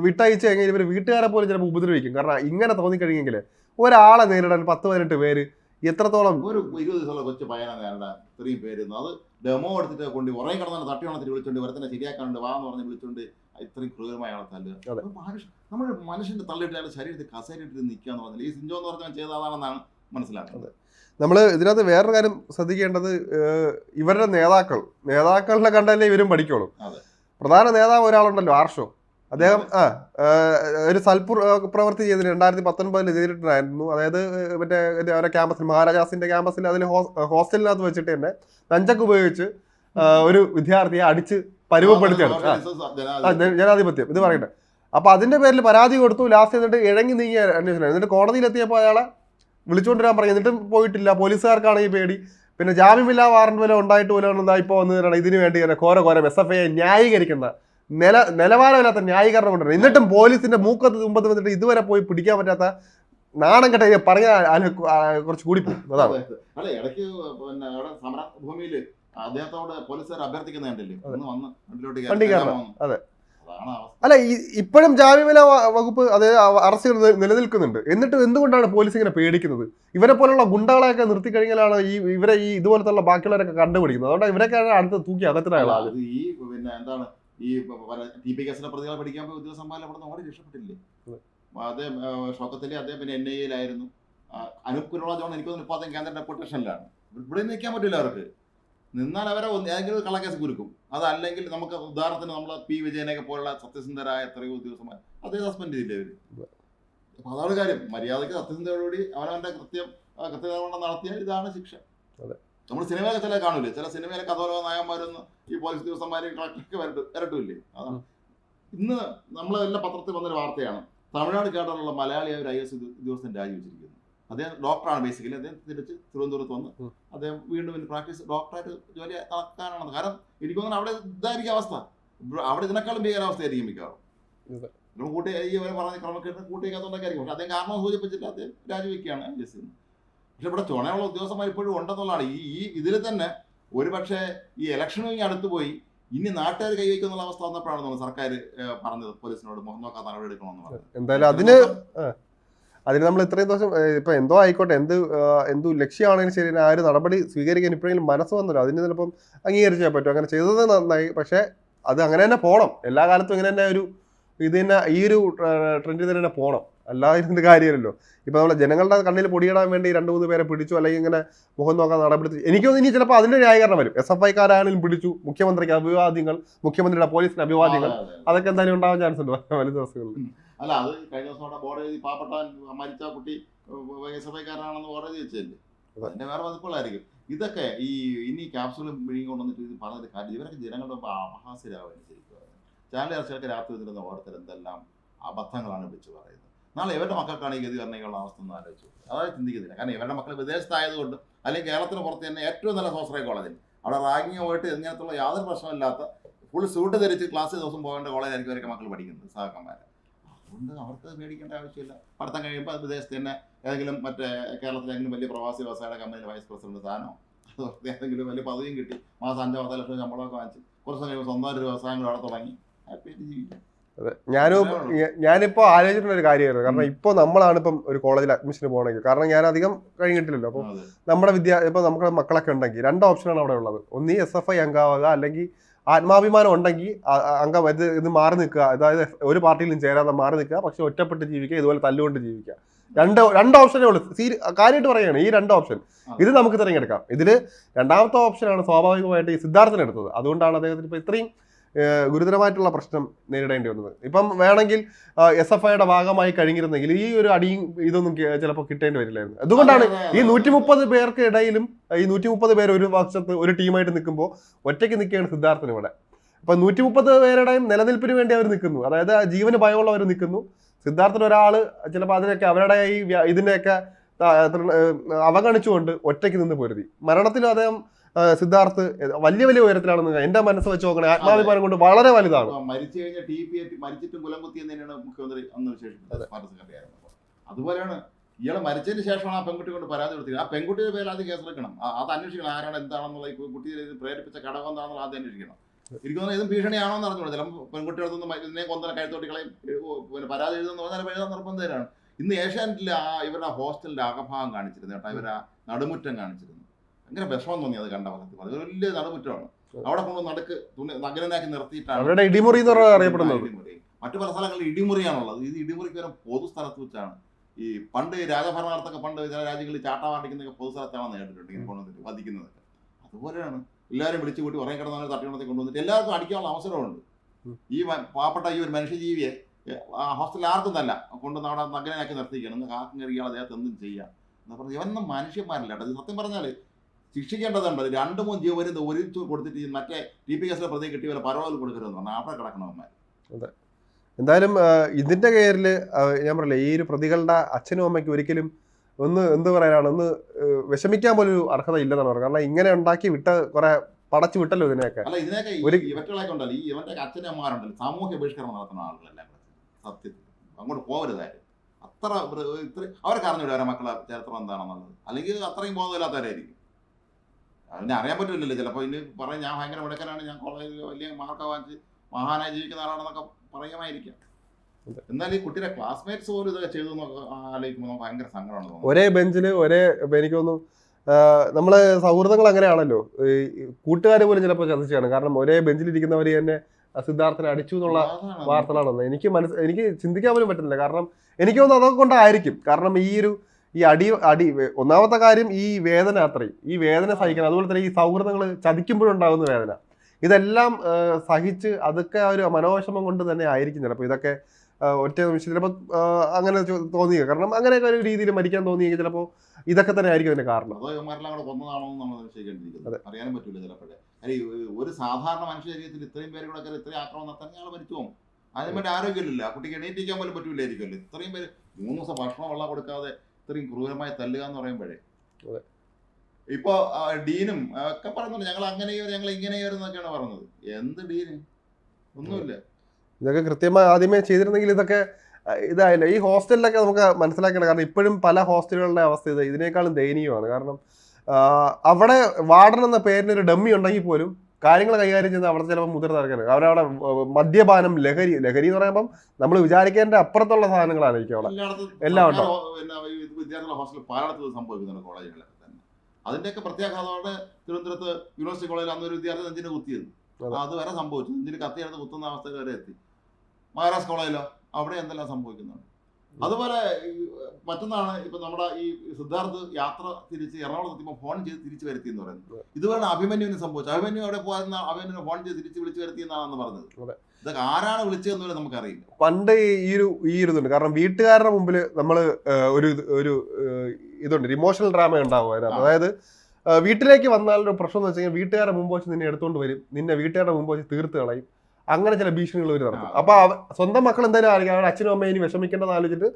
വിട്ടയച്ച് കഴിഞ്ഞാൽ ഇവർ വീട്ടുകാരെ പോലും ചിലപ്പോൾ ഉപദ്രവിക്കും. കാരണം ഇങ്ങനെ തോന്നിക്കഴിഞ്ഞെങ്കിൽ ഒരാളെ നേരിടാൻ പത്ത് പതിനെട്ട് പേര് എത്രത്തോളം ഒരു ഇരുപത് ദിവസമുള്ള കൊച്ചു പയ്യനാ നേരിടാൻ ഇത്രയും പേരുന്നു അത് ഡെമോ എടുത്തിട്ട് കൊണ്ട് ഉറങ്ങി കിടന്നാൽ തട്ടി ഉണർത്തിട്ട് വിളിച്ചോണ്ട് തന്നെ ശരിയാക്കാനുണ്ട് വാ എന്ന് പറഞ്ഞ് വിളിച്ചോണ്ട് ഇത്രയും ക്രൂരമായ ആളെ തല്ലുക. മനുഷ്യ നമ്മൾ മനുഷ്യന്റെ തള്ളിയിട്ട് അയാൾ ശരീരത്തിൽ കസേരയിട്ട് നിൽക്കുക എന്ന് പറഞ്ഞാൽ ഈ സിഞ്ചോ എന്ന് പറഞ്ഞാൽ ചെയ്തതാണെന്നാണ് മനസ്സിലാക്കുന്നത്. നമ്മൾ ഇതിനകത്ത് വേറൊരു കാര്യം ശ്രദ്ധിക്കേണ്ടത് ഇവരുടെ നേതാക്കൾ നേതാക്കളെ കണ്ടല്ലേ ഇവരും പഠിക്കുള്ളൂ. അതെ. പ്രധാന നേതാവ് ഒരാളുണ്ടല്ലോ ആർഷോ. അദ്ദേഹം ആ ഒരു സൽപുർ പ്രവൃത്തി ചെയ്തിട്ട് രണ്ടായിരത്തി പത്തൊൻപതിൽ ചെയ്തിട്ടുണ്ടായിരുന്നു. അതായത് മറ്റേ അവരുടെ ക്യാമ്പസിൽ മഹാരാജാസിന്റെ ക്യാമ്പസിൽ അതിൽ ഹോസ്റ്റലിനകത്ത് വെച്ചിട്ട് തന്നെ നഞ്ചക്ക് ഉപയോഗിച്ച് ഒരു വിദ്യാർത്ഥിയെ അടിച്ച് ജന- ജനാധിപത്യം ഇത് പറയട്ടെ. അപ്പൊ അതിന്റെ പേരിൽ പരാതി കൊടുത്തു. ലാസ്റ്റ് എന്നിട്ട് ഇഴങ്ങി നീങ്ങിയ അന്വേഷണം. എന്നിട്ട് കോടതിയിലെത്തിയപ്പോൾ അയാളെ വിളിച്ചുകൊണ്ടിരാൻ പറഞ്ഞു. എന്നിട്ടും പോയിട്ടില്ല. പോലീസുകാർക്കാണെങ്കിൽ പേടി. പിന്നെ ജാമ്യമില്ലാ വാറണ്ട് വില ഉണ്ടായിട്ട് പോലും എന്താ ഇപ്പോൾ വന്ന് ഇതിനു വേണ്ടി ഇങ്ങനെ കോര കോര എസ് എഫ് ഐ ന്യായീകരിക്കുന്ന നില നിലവാരമില്ലാത്ത ന്യായീകരണം കൊണ്ടുവരണം എന്നിട്ടും പോലീസിന്റെ മൂക്കത്ത് തുമ്പത്ത് വന്നിട്ട് ഇതുവരെ പോയി പിടിക്കാൻ പറ്റാത്ത നാണം കെട്ട പറഞ്ഞ കുറച്ച് കൂടി പോകും അതാണ് അല്ല ഇടയ്ക്ക് പിന്നെ അവിടെ സമര ഭൂമിയിൽ അദ്ദേഹത്തോട് പോലീസുകാർ അഭ്യർത്ഥിക്കുന്ന കണ്ടില്ലേ? വന്ന് വണ്ടിയിലോട്ട്. അതെ. അല്ല ഈ- ഇപ്പോഴും ജാമ്യമില വകുപ്പ് അത് അറസ്റ്റ് നിലനിൽക്കുന്നുണ്ട്. എന്നിട്ട് എന്തുകൊണ്ടാണ് പോലീസ് ഇങ്ങനെ പേടിക്കുന്നത്? ഇവരെ പോലുള്ള ഗുണ്ടകളെയൊക്കെ നിർത്തി കഴിഞ്ഞാലാണ് ഈ ഇവരെ ഈ ഇതുപോലത്തുള്ള ബാക്കിയുള്ളവരൊക്കെ കണ്ടുപിടിക്കുന്നത്. അതുകൊണ്ട് ഇവരൊക്കെ അടുത്ത് തൂക്കി അകത്തിനാണ് അത് ഈ പിന്നെ എന്താണ് ഈ ടി പി കേസിലെ പ്രതികളെ പഠിക്കാൻ പോയി അവിടെ നിന്ന് ഓടി രക്ഷപ്പെട്ടില്ലേ? അതെ. അദ്ദേഹം ഷോക്കത്തിലെ അദ്ദേഹം പിന്നെ എൻ ഐ എയിലായിരുന്നു. അനൂപ് കുരുള ജോൺ എനിക്ക് തോന്നുന്നു ഇപ്പോൾ അദ്ദേഹം കേന്ദ്ര ഡെപ്യൂട്ടേഷനിലാണ് ഇവിടെ നിൽക്കാൻ പറ്റില്ല അവർക്ക്. നിന്നാൽ അവരെ ഏതെങ്കിലും കള്ളക്കേസ് കുരുക്കും. അതല്ലെങ്കിൽ നമുക്ക് ഉദാഹരണത്തിന് നമ്മൾ പി. വിജയനൊക്കെ പോലുള്ള സത്യസന്ധരായ എത്രയോ ഉദ്യോഗസ്ഥന്മാർ അതേ സസ്പെൻഡ് ചെയ്തില്ലേ അവർ അപ്പൊ അതാണ് കാര്യം. മര്യാദയ്ക്ക് സത്യസന്ധയോടുകൂടി അവനവന്റെ കൃത്യം കൃത്യനിർവഹണം നടത്തിയാൽ ഇതാണ് ശിക്ഷ. നമ്മൾ സിനിമയിലൊക്കെ ചില കാണൂലേ? ചില സിനിമയിലെ കഥോലോ നായന്മാരൊന്നും ഈ പോലീസ് ഉദ്യോഗസ്ഥന്മാരെയും കളക്ടറൊക്കെ വരട്ടു വരട്ടില്ലേ? അതാണ്. ഇന്ന് നമ്മളെല്ലാം പത്രത്തിൽ വന്നൊരു വാർത്തയാണ്. തമിഴ്നാട് കേട്ടാലുള്ള മലയാളിയായ ഒരു ഐ എസ് ഉദ്യോഗസ്ഥൻ രാജിവെച്ചിരിക്കുന്നു. അദ്ദേഹം ഡോക്ടറാണ് ബേസിക്കലി അദ്ദേഹം തിരിച്ച് തിരുവനന്തപുരത്ത് വന്ന്. അദ്ദേഹം വീണ്ടും പ്രാക്ടീസ് ഡോക്ടറായിട്ട് ജോലി നടക്കാനാണ് കാരണം എനിക്ക് തോന്നുന്നു അവിടെ ഇതായിരിക്കും അവസ്ഥ. അവിടെ ഇതിനേക്കാളും ഭീകരാവസ്ഥയായിരിക്കും മിക്കവാറും. കൂട്ടി ഈ പറഞ്ഞ ക്രമക്കേട്ട് കൂട്ടിയേക്കാത്തോണ്ടൊക്കെ പക്ഷെ അദ്ദേഹം കാരണം സൂചിപ്പിച്ചിട്ട് അദ്ദേഹം രാജിവെക്കുകയാണ് ഐ എസ് പക്ഷെ ഇവിടെ ചുണയുള്ള ഉദ്യോഗസ്ഥന്മാർ ഇപ്പോഴും ഉണ്ടെന്നുള്ളതാണ്. ഈ ഈ ഇതിൽ തന്നെ ഒരു പക്ഷേ ഈ ഇലക്ഷനും അടുത്ത് പോയി ഇനി നാട്ടുകാർ കൈവയ്ക്കുന്നുള്ള അവസ്ഥ വന്നപ്പോഴാണ് സർക്കാർ പറഞ്ഞത് പോലീസിനോട് മുഖം നോക്കാൻ നടപടി എടുക്കണമെന്ന് പറഞ്ഞത്. എന്തായാലും അതിന് അതിന് നമ്മൾ ഇത്രയും ദിവസം ഇപ്പൊ എന്തോ ആയിക്കോട്ടെ എന്ത് എന്തു ലക്ഷ്യമാണെങ്കിലും ശരി ആ ഒരു നടപടി സ്വീകരിക്കാൻ ഇപ്പോഴെങ്കിലും മനസ്സ് വന്നല്ലോ. അതിന് ചിലപ്പം അംഗീകരിച്ചേ പറ്റും. അങ്ങനെ ചെയ്തത് നന്നായി. പക്ഷെ അത് അങ്ങനെ തന്നെ പോണം. എല്ലാ കാലത്തും ഇങ്ങനെ തന്നെ ഒരു ഇത് തന്നെ ഈ ഒരു ട്രെൻഡിൽ തന്നെ പോണം. അല്ലാതെ ഇരുന്നിട്ട് കാര്യമില്ലല്ലോ. ഇപ്പൊ നമ്മളെ ജനങ്ങളുടെ കണ്ണിൽ പൊടിയിടാൻ വേണ്ടി രണ്ട് മൂന്ന് പേരെ പിടിച്ചു അല്ലെങ്കിൽ ഇങ്ങനെ മുഖം നോക്കാൻ നടപടി എനിക്ക് തോന്നുന്നു ഇനി ചിലപ്പോൾ അതിന്റെ ന്യായീകരണം വരും. എസ് എഫ് ഐക്കാരാണെങ്കിലും പിടിച്ചു മുഖ്യമന്ത്രിക്ക് അഭിവാദ്യങ്ങൾ മുഖ്യമന്ത്രിയുടെ പോലീസിന് അഭിവാദ്യങ്ങൾ അതെ, അതെ. അതൊക്കെ എന്തായാലും ഉണ്ടാവാൻ ചാൻസ് ഉണ്ട്. വലിയ ദിവസങ്ങളിൽ അല്ല അത് കഴിഞ്ഞ ദിവസം അവിടെ ബോർഡ് എഴുതി പാവപ്പെട്ടവൻ മരിച്ച കുട്ടി ഐക്കാരനാണെന്ന് ബോർഡ് എഴുതി വെച്ചല്ലേ അതെ. അതിന്റെ വേറെ പതിപ്പുകളായിരിക്കും. ഇതൊക്കെ ഈ ഇനി ക്യാപ്സൂളും വിഴുങ്ങി കൊണ്ടുവന്നിട്ട് ഇത് പറഞ്ഞത് കാര്യം ഇവരൊക്കെ ജനങ്ങളുടെ മുമ്പ് അപഹാസ്യരാകും ശരിക്കും ചാനൽ ചർച്ചകൾക്ക് രാത്രി നിന്നിരുന്ന ഓരോരുത്തർ എന്തെല്ലാം അബദ്ധങ്ങളാണ് വിളിച്ചു പറയുന്നത്. നാളെ ഇവരുടെ മക്കൾക്കാണ് ഈ ഗതി വരണമെങ്കിലുള്ള അവസ്ഥ എന്ന് ആലോചിച്ചു അതായത് ചിന്തിക്കുന്നില്ല. കാരണം ഇവരുടെ മക്കൾ വിദേശത്തായതുകൊണ്ട് അല്ലെങ്കിൽ കേരളത്തിന് പുറത്ത് തന്നെ ഏറ്റവും നല്ല സ്വാശ്രയ കോളേജിൽ അവിടെ റാങ്കിങ് പോയിട്ട് ഇങ്ങനത്തുള്ള യാതൊരു പ്രശ്നമില്ലാത്ത ഫുൾ സൂട്ട് ധരിച്ച് ക്ലാസ് ദിവസം പോകേണ്ട കോളേജായിരിക്കും അവരൊക്കെ മക്കൾ പഠിക്കുന്നത് സഹക്കന്മാർ അതുകൊണ്ട് അവർക്ക് മേടിക്കേണ്ട ആവശ്യമില്ല. പഠിത്തം കഴിയുമ്പോൾ അത് വിദേശത്ത് തന്നെ ഏതെങ്കിലും മറ്റേ കേരളത്തിലെ ഏതെങ്കിലും വലിയ പ്രവാസി വ്യവസായ കമ്പനിയിലെ വൈസ് പ്രസിഡന്റ് സ്ഥാനോ അതോ ഏതെങ്കിലും വലിയ പദവിയും കിട്ടി. മാസം അഞ്ചോ പത്തോ ലക്ഷം ശമ്പളമൊക്കെ വാങ്ങിച്ച് കുറച്ച് കഴിയുമ്പോൾ സ്വന്തമായിട്ട് ഒരു വ്യവസായങ്ങൾ അവിടെ തുടങ്ങി. ഹാപ്പിയായിട്ട് ജീവിക്കാം. ഞാനും ഞാനിപ്പോൾ ഞാനിപ്പോ ആലോചിച്ചിട്ടുള്ള ഒരു കാര്യമായിരുന്നു. കാരണം ഇപ്പോൾ നമ്മളാണ് ഇപ്പം ഒരു കോളേജിൽ അഡ്മിഷന് പോകണമെങ്കിൽ. കാരണം ഞാൻ അധികം കഴിഞ്ഞിട്ടില്ലല്ലോ. അപ്പോൾ നമ്മുടെ വിദ്യ ഇപ്പൊ നമ്മുടെ മക്കളൊക്കെ ഉണ്ടെങ്കിൽ രണ്ട് ഓപ്ഷനാണ് അവിടെ ഉള്ളത്. ഒന്ന് എസ് എഫ് ഐ അംഗമാവുക അല്ലെങ്കിൽ ആത്മാഭിമാനം ഉണ്ടെങ്കിൽ അംഗം ഇത് ഇത് മാറി നിൽക്കുക. അതായത് ഒരു പാർട്ടിയിലും ചേരാതെ മാറി നിൽക്കുക. പക്ഷെ ഒറ്റപ്പെട്ട് ജീവിക്കുക ഇതുപോലെ തല്ലുകൊണ്ട് ജീവിക്കുക. രണ്ട് രണ്ട് ഓപ്ഷനേ ഉള്ളൂ. സീ കാര്യമായിട്ട് പറയുകയാണ് ഈ രണ്ട് ഓപ്ഷൻ. ഇത് നമുക്ക് തിരഞ്ഞെടുക്കാം ഇതിൽ രണ്ടാമത്തെ ഓപ്ഷനാണ് സ്വാഭാവികമായിട്ട് ഈ സിദ്ധാർത്ഥൻ എടുത്തത്. അതുകൊണ്ടാണ് അദ്ദേഹത്തിന് ഇപ്പോൾ ഇത്രയും ഗുരുതരമായിട്ടുള്ള പ്രശ്നം നേരിടേണ്ടി വന്നത്. ഇപ്പം വേണമെങ്കിൽ എസ് എഫ് ഐയുടെ ഭാഗമായി കഴിഞ്ഞിരുന്നെങ്കിൽ ഈ ഒരു അടിയും ഇതൊന്നും ചിലപ്പോൾ കിട്ടേണ്ടി വരില്ലായിരുന്നു. അതുകൊണ്ടാണ് അതെ, അതെ, ഈ. നൂറ്റി മുപ്പത് പേർക്ക് ഇടയിലും ഈ നൂറ്റി മുപ്പത് പേര് ഒരു പക്ഷത്ത് ഒരു ടീമായിട്ട് നിൽക്കുമ്പോൾ ഒറ്റയ്ക്ക് നിൽക്കുകയാണ് സിദ്ധാർത്ഥൻ ഇവിടെ. അപ്പൊ നൂറ്റി മുപ്പത് പേരുടെയും നിലനിൽപ്പിന് വേണ്ടി അവർ നിൽക്കുന്നു. അതായത് ജീവന് ഭയമുള്ളവർ നിൽക്കുന്നു. സിദ്ധാർത്ഥൻ ഒരാൾ ചിലപ്പോൾ അതിനൊക്കെ അവരുടെ ഈ ഇതിനെയൊക്കെ അവഗണിച്ചുകൊണ്ട് ഒറ്റയ്ക്ക് നിന്ന് പൊരുതി. മരണത്തിലും അദ്ദേഹം സിദ്ധാർത്ഥ് വലിയ വലിയ ഉയരത്തിലാണെന്ന് എന്റെ മനസ്സ് വെച്ച് നോക്കണേ ആത്മാഭിമാനം കൊണ്ട് വളരെ വലുതാണ്. മരിച്ചു കഴിഞ്ഞ ടി പി മരിച്ചിട്ടും കുലം കുത്തി എന്ന് തന്നെയാണ് മുഖ്യമന്ത്രി അന്ന് വിശേഷിപ്പിച്ചത്. അതുപോലെയാണ് ഇയാൾ മരിച്ചതിന് ശേഷമാണ് ആ പെൺകുട്ടി കൊണ്ട് പരാതി കൊടുത്തത്. ആ പെൺകുട്ടിയുടെ പേര് ആദ്യം കേസെടുക്കണം അത് അന്വേഷിക്കണം. ആരാണ് എന്താണെന്നുള്ള കുട്ടിയെ പ്രേരിപ്പിച്ച ഘടകം എന്താണെന്നുള്ള ആദ്യം അന്വേഷിക്കണം. എനിക്ക് തോന്നുന്നത് ഇതും ഭീഷണിയാണോ എന്ന് അറിഞ്ഞു ചിലപ്പോൾ അടുത്തൊന്നും ഇതിനെ കൊന്തന കഴുത്തോട്ടി കളയും ഏഹ് പിന്നെ പരാതി എഴുതുന്ന പറഞ്ഞാൽ എഴുതാൻ നിർബന്ധമാണ് ഇന്ന് ഏഷ്യാനെറ്റിൽ ആ ഇവരുടെ ഹോസ്റ്റലിന്റെ അകഭാഗം കാണിച്ചിരുന്നു കേട്ടോ. ഇവരാ നടുമുറ്റം കാണിച്ചിരുന്നു. ഭയങ്കര വിഷമം തോന്നി അത് കണ്ട വളർത്തി അത് വലിയ നടുമുറ്റമാണ് അവിടെ കൊണ്ട് നടക്ക് തുണി നഗരനാക്കി നിർത്തിയിട്ടാണ് അവരുടെ ഇടിമുറി എന്ന് അറിയപ്പെടുന്നത്. മറ്റു പല സ്ഥലങ്ങളിൽ ഇടിമുറിയാണുള്ളത്. ഇത് ഇടിമുറിക്ക് വരെ പൊതു സ്ഥലത്ത് വെച്ചാണ്. ഈ പണ്ട് രാജഭരണകാലത്തൊക്കെ പണ്ട് ചില രാജ്യങ്ങളിൽ ചാട്ടാവാണ്ടിക്കുന്നൊക്കെ പൊതു സ്ഥലത്താണെന്ന് കേട്ടിട്ടുണ്ട് ഇങ്ങനെ കൊണ്ടുവന്നിട്ട് വധിക്കുന്നതൊക്കെ. അതുപോലെയാണ് എല്ലാവരും വിളിച്ചു കൂട്ടി ഉറങ്ങി കിടന്നാലും തട്ടിയുണർത്തി കൊണ്ടുവന്നിട്ട് എല്ലാവർക്കും അടിക്കാനുള്ള അവസരമുണ്ട്. ഈ പാവപ്പെട്ട ഈ ഒരു മനുഷ്യജീവിയെ ഹോസ്റ്റലിൽ ആർക്കും തല്ല. കൊണ്ടുവന്ന് അവിടെ നഗ്നനാക്കി നിർത്തിക്കണം കാക്കും കയറിയാൽ അദ്ദേഹത്തെ എന്തും ചെയ്യാം. എന്ന് പറഞ്ഞാൽ ഇവനൊന്നും മനുഷ്യന്മാരില്ല കേട്ടോ. സത്യം പറഞ്ഞാൽ ശിക്ഷിക്കേണ്ടതുണ്ട്. രണ്ട് മൂന്ന് ജീവനും ഒരു കൊടുത്തിട്ട് മറ്റേ ടി പി കേസിലെ പ്രതി കിട്ടിയ പോലെ പരവാൽ കൊടുക്കരുതെന്ന് പറഞ്ഞാൽ അവിടെ കിടക്കണവന്മാർ എന്തായാലും ഇതിന്റെ ഇതിന്റെ പേരിൽ ഞാൻ പറയില്ല ഈ ഒരു പ്രതികളുടെ അച്ഛനും അമ്മയ്ക്കും ഒരിക്കലും ഒന്ന് എന്ത് പറയാനാണ് ഒന്ന് വിഷമിക്കാൻ പോലും ഒരു അർഹത ഇല്ലെന്നാണ് പറയുന്നത് കാരണം ഇങ്ങനെ ഉണ്ടാക്കി വിട്ട കുറെ പടച്ചു വിട്ടല്ലോ ഇതിനെയൊക്കെ. അല്ല ഇതിനൊക്കെ ഒരു- ഇവറ്റകളൊക്കെ ഉണ്ടല്ലോ. ഈ ഇവന്റെ അച്ഛനും അമ്മമാരുണ്ടല്ലോ. സാമൂഹ്യ ബഹിഷ്കരണം നടത്തുന്ന ആളുകളെല്ലാം സത്യം. സത്യത്തിൽ അങ്ങോട്ട് പോകരുതായിരുന്നു അത്ര ഇത്ര അവരെ അറിഞ്ഞൂടെ അവരെ മക്കളെ ചരിത്രം എന്താണെന്നുള്ളത്. അല്ലെങ്കിൽ അത്രയും ബോധമില്ലാത്തവരായിരിക്കും. അതിനെ അറിയാൻ പറ്റില്ലല്ലോ ചിലപ്പോൾ ഇനി പറയും ഞാൻ ഭയങ്കര മിടുക്കനാണ് ഞാൻ കോളേജിൽ വലിയ മാർക്ക് വാങ്ങിച്ച് മഹാനായി ജീവിക്കുന്ന ആളാണെന്നൊക്കെ പറയുമായിരിക്കാം. എന്നാൽ ഈ കുട്ടിയുടെ ക്ലാസ്മേറ്റ്സ് പോലും ഇതൊക്കെ ചെയ്തു ആലോചിക്കുമ്പോൾ നമുക്ക് ഭയങ്കര സങ്കടമാണ് തോന്നുന്നത് ഒരേ ബെഞ്ചിൽ ഒരേ എനിക്ക് തോന്നുന്നു നമ്മളെ സൗഹൃദങ്ങൾ അങ്ങനെയാണല്ലോ. കൂട്ടുകാർ പോലും ചിലപ്പോൾ ചർച്ചയാണ് കാരണം ഒരേ ബെഞ്ചിലിരിക്കുന്നവർ തന്നെ സിദ്ധാർത്ഥനെ അടിച്ചു എന്നുള്ള വാർത്തകളാണെന്ന്. വാർത്തകളാണ് എനിക്ക് മനസ്സ് എനിക്ക് ചിന്തിക്കാൻ പോലും പറ്റുന്നില്ല. കാരണം എനിക്ക് തോന്നുന്നു അതൊക്കെ കൊണ്ടായിരിക്കും. കാരണം ഈ ഒരു ഈ അടി അടി ഒന്നാമത്തെ കാര്യം ഈ വേദന അത്രയും. ഈ വേദന സഹിക്കണം. അതുപോലെ തന്നെ ഈ സൗഹൃദങ്ങൾ ചതിക്കുമ്പോഴുണ്ടാകുന്ന വേദന. ഇതെല്ലാം സഹിച്ച് അതൊക്കെ ആ ഒരു മനോവിഷമം കൊണ്ട് തന്നെ ആയിരിക്കും ചിലപ്പോൾ ഇതൊക്കെ ഒറ്റ നിമിഷം ചിലപ്പോൾ അങ്ങനെ തോന്നിയ കാരണം അങ്ങനെയൊക്കെ ഒരു രീതിയിൽ മരിക്കാൻ തോന്നിയെങ്കിൽ ചിലപ്പോൾ ഇതൊക്കെ തന്നെ ആയിരിക്കും അതിന്റെ കാരണം. അറിയാനും പറ്റൂല ചിലപ്പോഴേ. ഒരു സാധാരണ മനുഷ്യ ശരീരത്തിൽ ഇത്രയും പേര് കൂടെ ഇത്രയും ആക്രമണം നടത്താൻ ഞങ്ങൾ മരിച്ചു പോകും. അതിന് വേണ്ടി ആരോഗ്യമില്ല കുട്ടിക്ക് എണീറ്റിക്കാൻ പോലും പറ്റൂലായിരിക്കുമല്ലോ. ഇത്രയും പേര് മൂന്ന് ദിവസം ഭക്ഷണം വെള്ളം കൊടുക്കാതെ ഇത്രയും ക്രൂരമായി തല്ലുക എന്ന് പറയുമ്പോഴേ. ഇപ്പൊ ഡീനും ഒക്കെ പറയുന്നുണ്ട് ഞങ്ങൾ അങ്ങനെ ഞങ്ങൾ ഇങ്ങനെ എന്നൊക്കെയാണ് പറഞ്ഞത്. എന്ത് ഡീന്? ഒന്നുമില്ല. ഇതൊക്കെ കൃത്യമായി ആദ്യമേ ചെയ്തിരുന്നെങ്കിൽ ഇതൊക്കെ ഇതായില്ല. ഈ ഹോസ്റ്റലിലൊക്കെ നമുക്ക് മനസ്സിലാക്കണം കാരണം ഇപ്പോഴും പല ഹോസ്റ്റലുകളുടെ അവസ്ഥ ഇത്. ഇതിനേക്കാളും ദയനീയമാണ്. കാരണം അവിടെ വാർഡൻ എന്ന പേരിന് ഒരു ഡമ്മി ഉണ്ടെങ്കിൽ പോലും കാര്യങ്ങൾ കൈകാര്യം ചെയ്യുന്നത് അവിടെ ചിലപ്പോൾ മുതിർന്ന ആൾക്കാർ അവരവിടെ മദ്യപാനം ലഹരി ലഹരി എന്ന് പറയുമ്പം നമ്മൾ വിചാരിക്കേണ്ട അപ്പുറത്തുള്ള സാധനങ്ങളായിരിക്കും അവിടെ എല്ലാം ഉണ്ടോ? വിദ്യാർത്ഥികളുടെ പലയിടത്തും സംഭവിക്കുന്നുണ്ട് തന്നെ. അതിന്റെയൊക്കെ പ്രത്യാഘാതമാണ് തിരുവനന്തപുരത്ത് യൂണിവേഴ്സിറ്റി കോളേജിൽ അന്ന് ഒരു വിദ്യാർത്ഥി നെഞ്ചിന് കുത്തിയത് അതെ. അത് വരെ സംഭവിച്ചു. നെഞ്ചിന് കത്തിയെടുത്ത് കുത്തുന്ന അവസ്ഥ വരെ എത്തി മഹാരാഷ്ട്ര കോളേജിലോ അവിടെ എന്തെല്ലാം സംഭവിക്കുന്നുണ്ട്? അതുപോലെ മറ്റൊന്നാണ് ഇപ്പൊ നമ്മുടെ ഈ സിദ്ധാർത്ഥ് യാത്ര തിരിച്ച് എറണാകുളത്ത് എത്തിയപ്പോൾ ഫോൺ ചെയ്ത് തിരിച്ചു വരുത്തി എന്ന് പറയുന്നത്. ഇതുവരെ അഭിമന്യുവിന് സംഭവിച്ചു അഭിമന്യു അവിടെ പോയെന്ന അഭിമന്യുവിനെ ഫോൺ ചെയ്ത് തിരിച്ച് വിളിച്ചു വരുത്തി എന്നാണെന്ന് പറഞ്ഞത്. ഇതൊക്കെ ആരാണ് വിളിച്ചതെന്ന് വരെ നമുക്കറിയില്ല. പണ്ട് ഈ ഒരു ഈ ഒരു ഇതുണ്ട്. കാരണം വീട്ടുകാരുടെ മുമ്പിൽ നമ്മൾ ഒരു ഒരു ഇതുണ്ട്. ഇമോഷണൽ ഡ്രാമ ഉണ്ടാവും അതിനകത്ത്. അതായത് വീട്ടിലേക്ക് വന്നാൽ ഒരു പ്രശ്നം എന്ന് വെച്ചാൽ വീട്ടുകാരുടെ മുമ്പ് വെച്ച് നിന്നെ എടുത്തുകൊണ്ട് വരും. നിന്നെ വീട്ടുകാരുടെ മുമ്പ് വെച്ച് തീർത്ത് കളയും. അങ്ങനെ ചില ഭീഷണികൾ അവർ നടത്തും. അപ്പൊ സ്വന്തം മക്കൾ എന്തായാലും ആയിരിക്കും അവരുടെ അച്ഛനും അമ്മയും വിഷമിക്കേണ്ടത് ആലോചിച്ചിട്ട്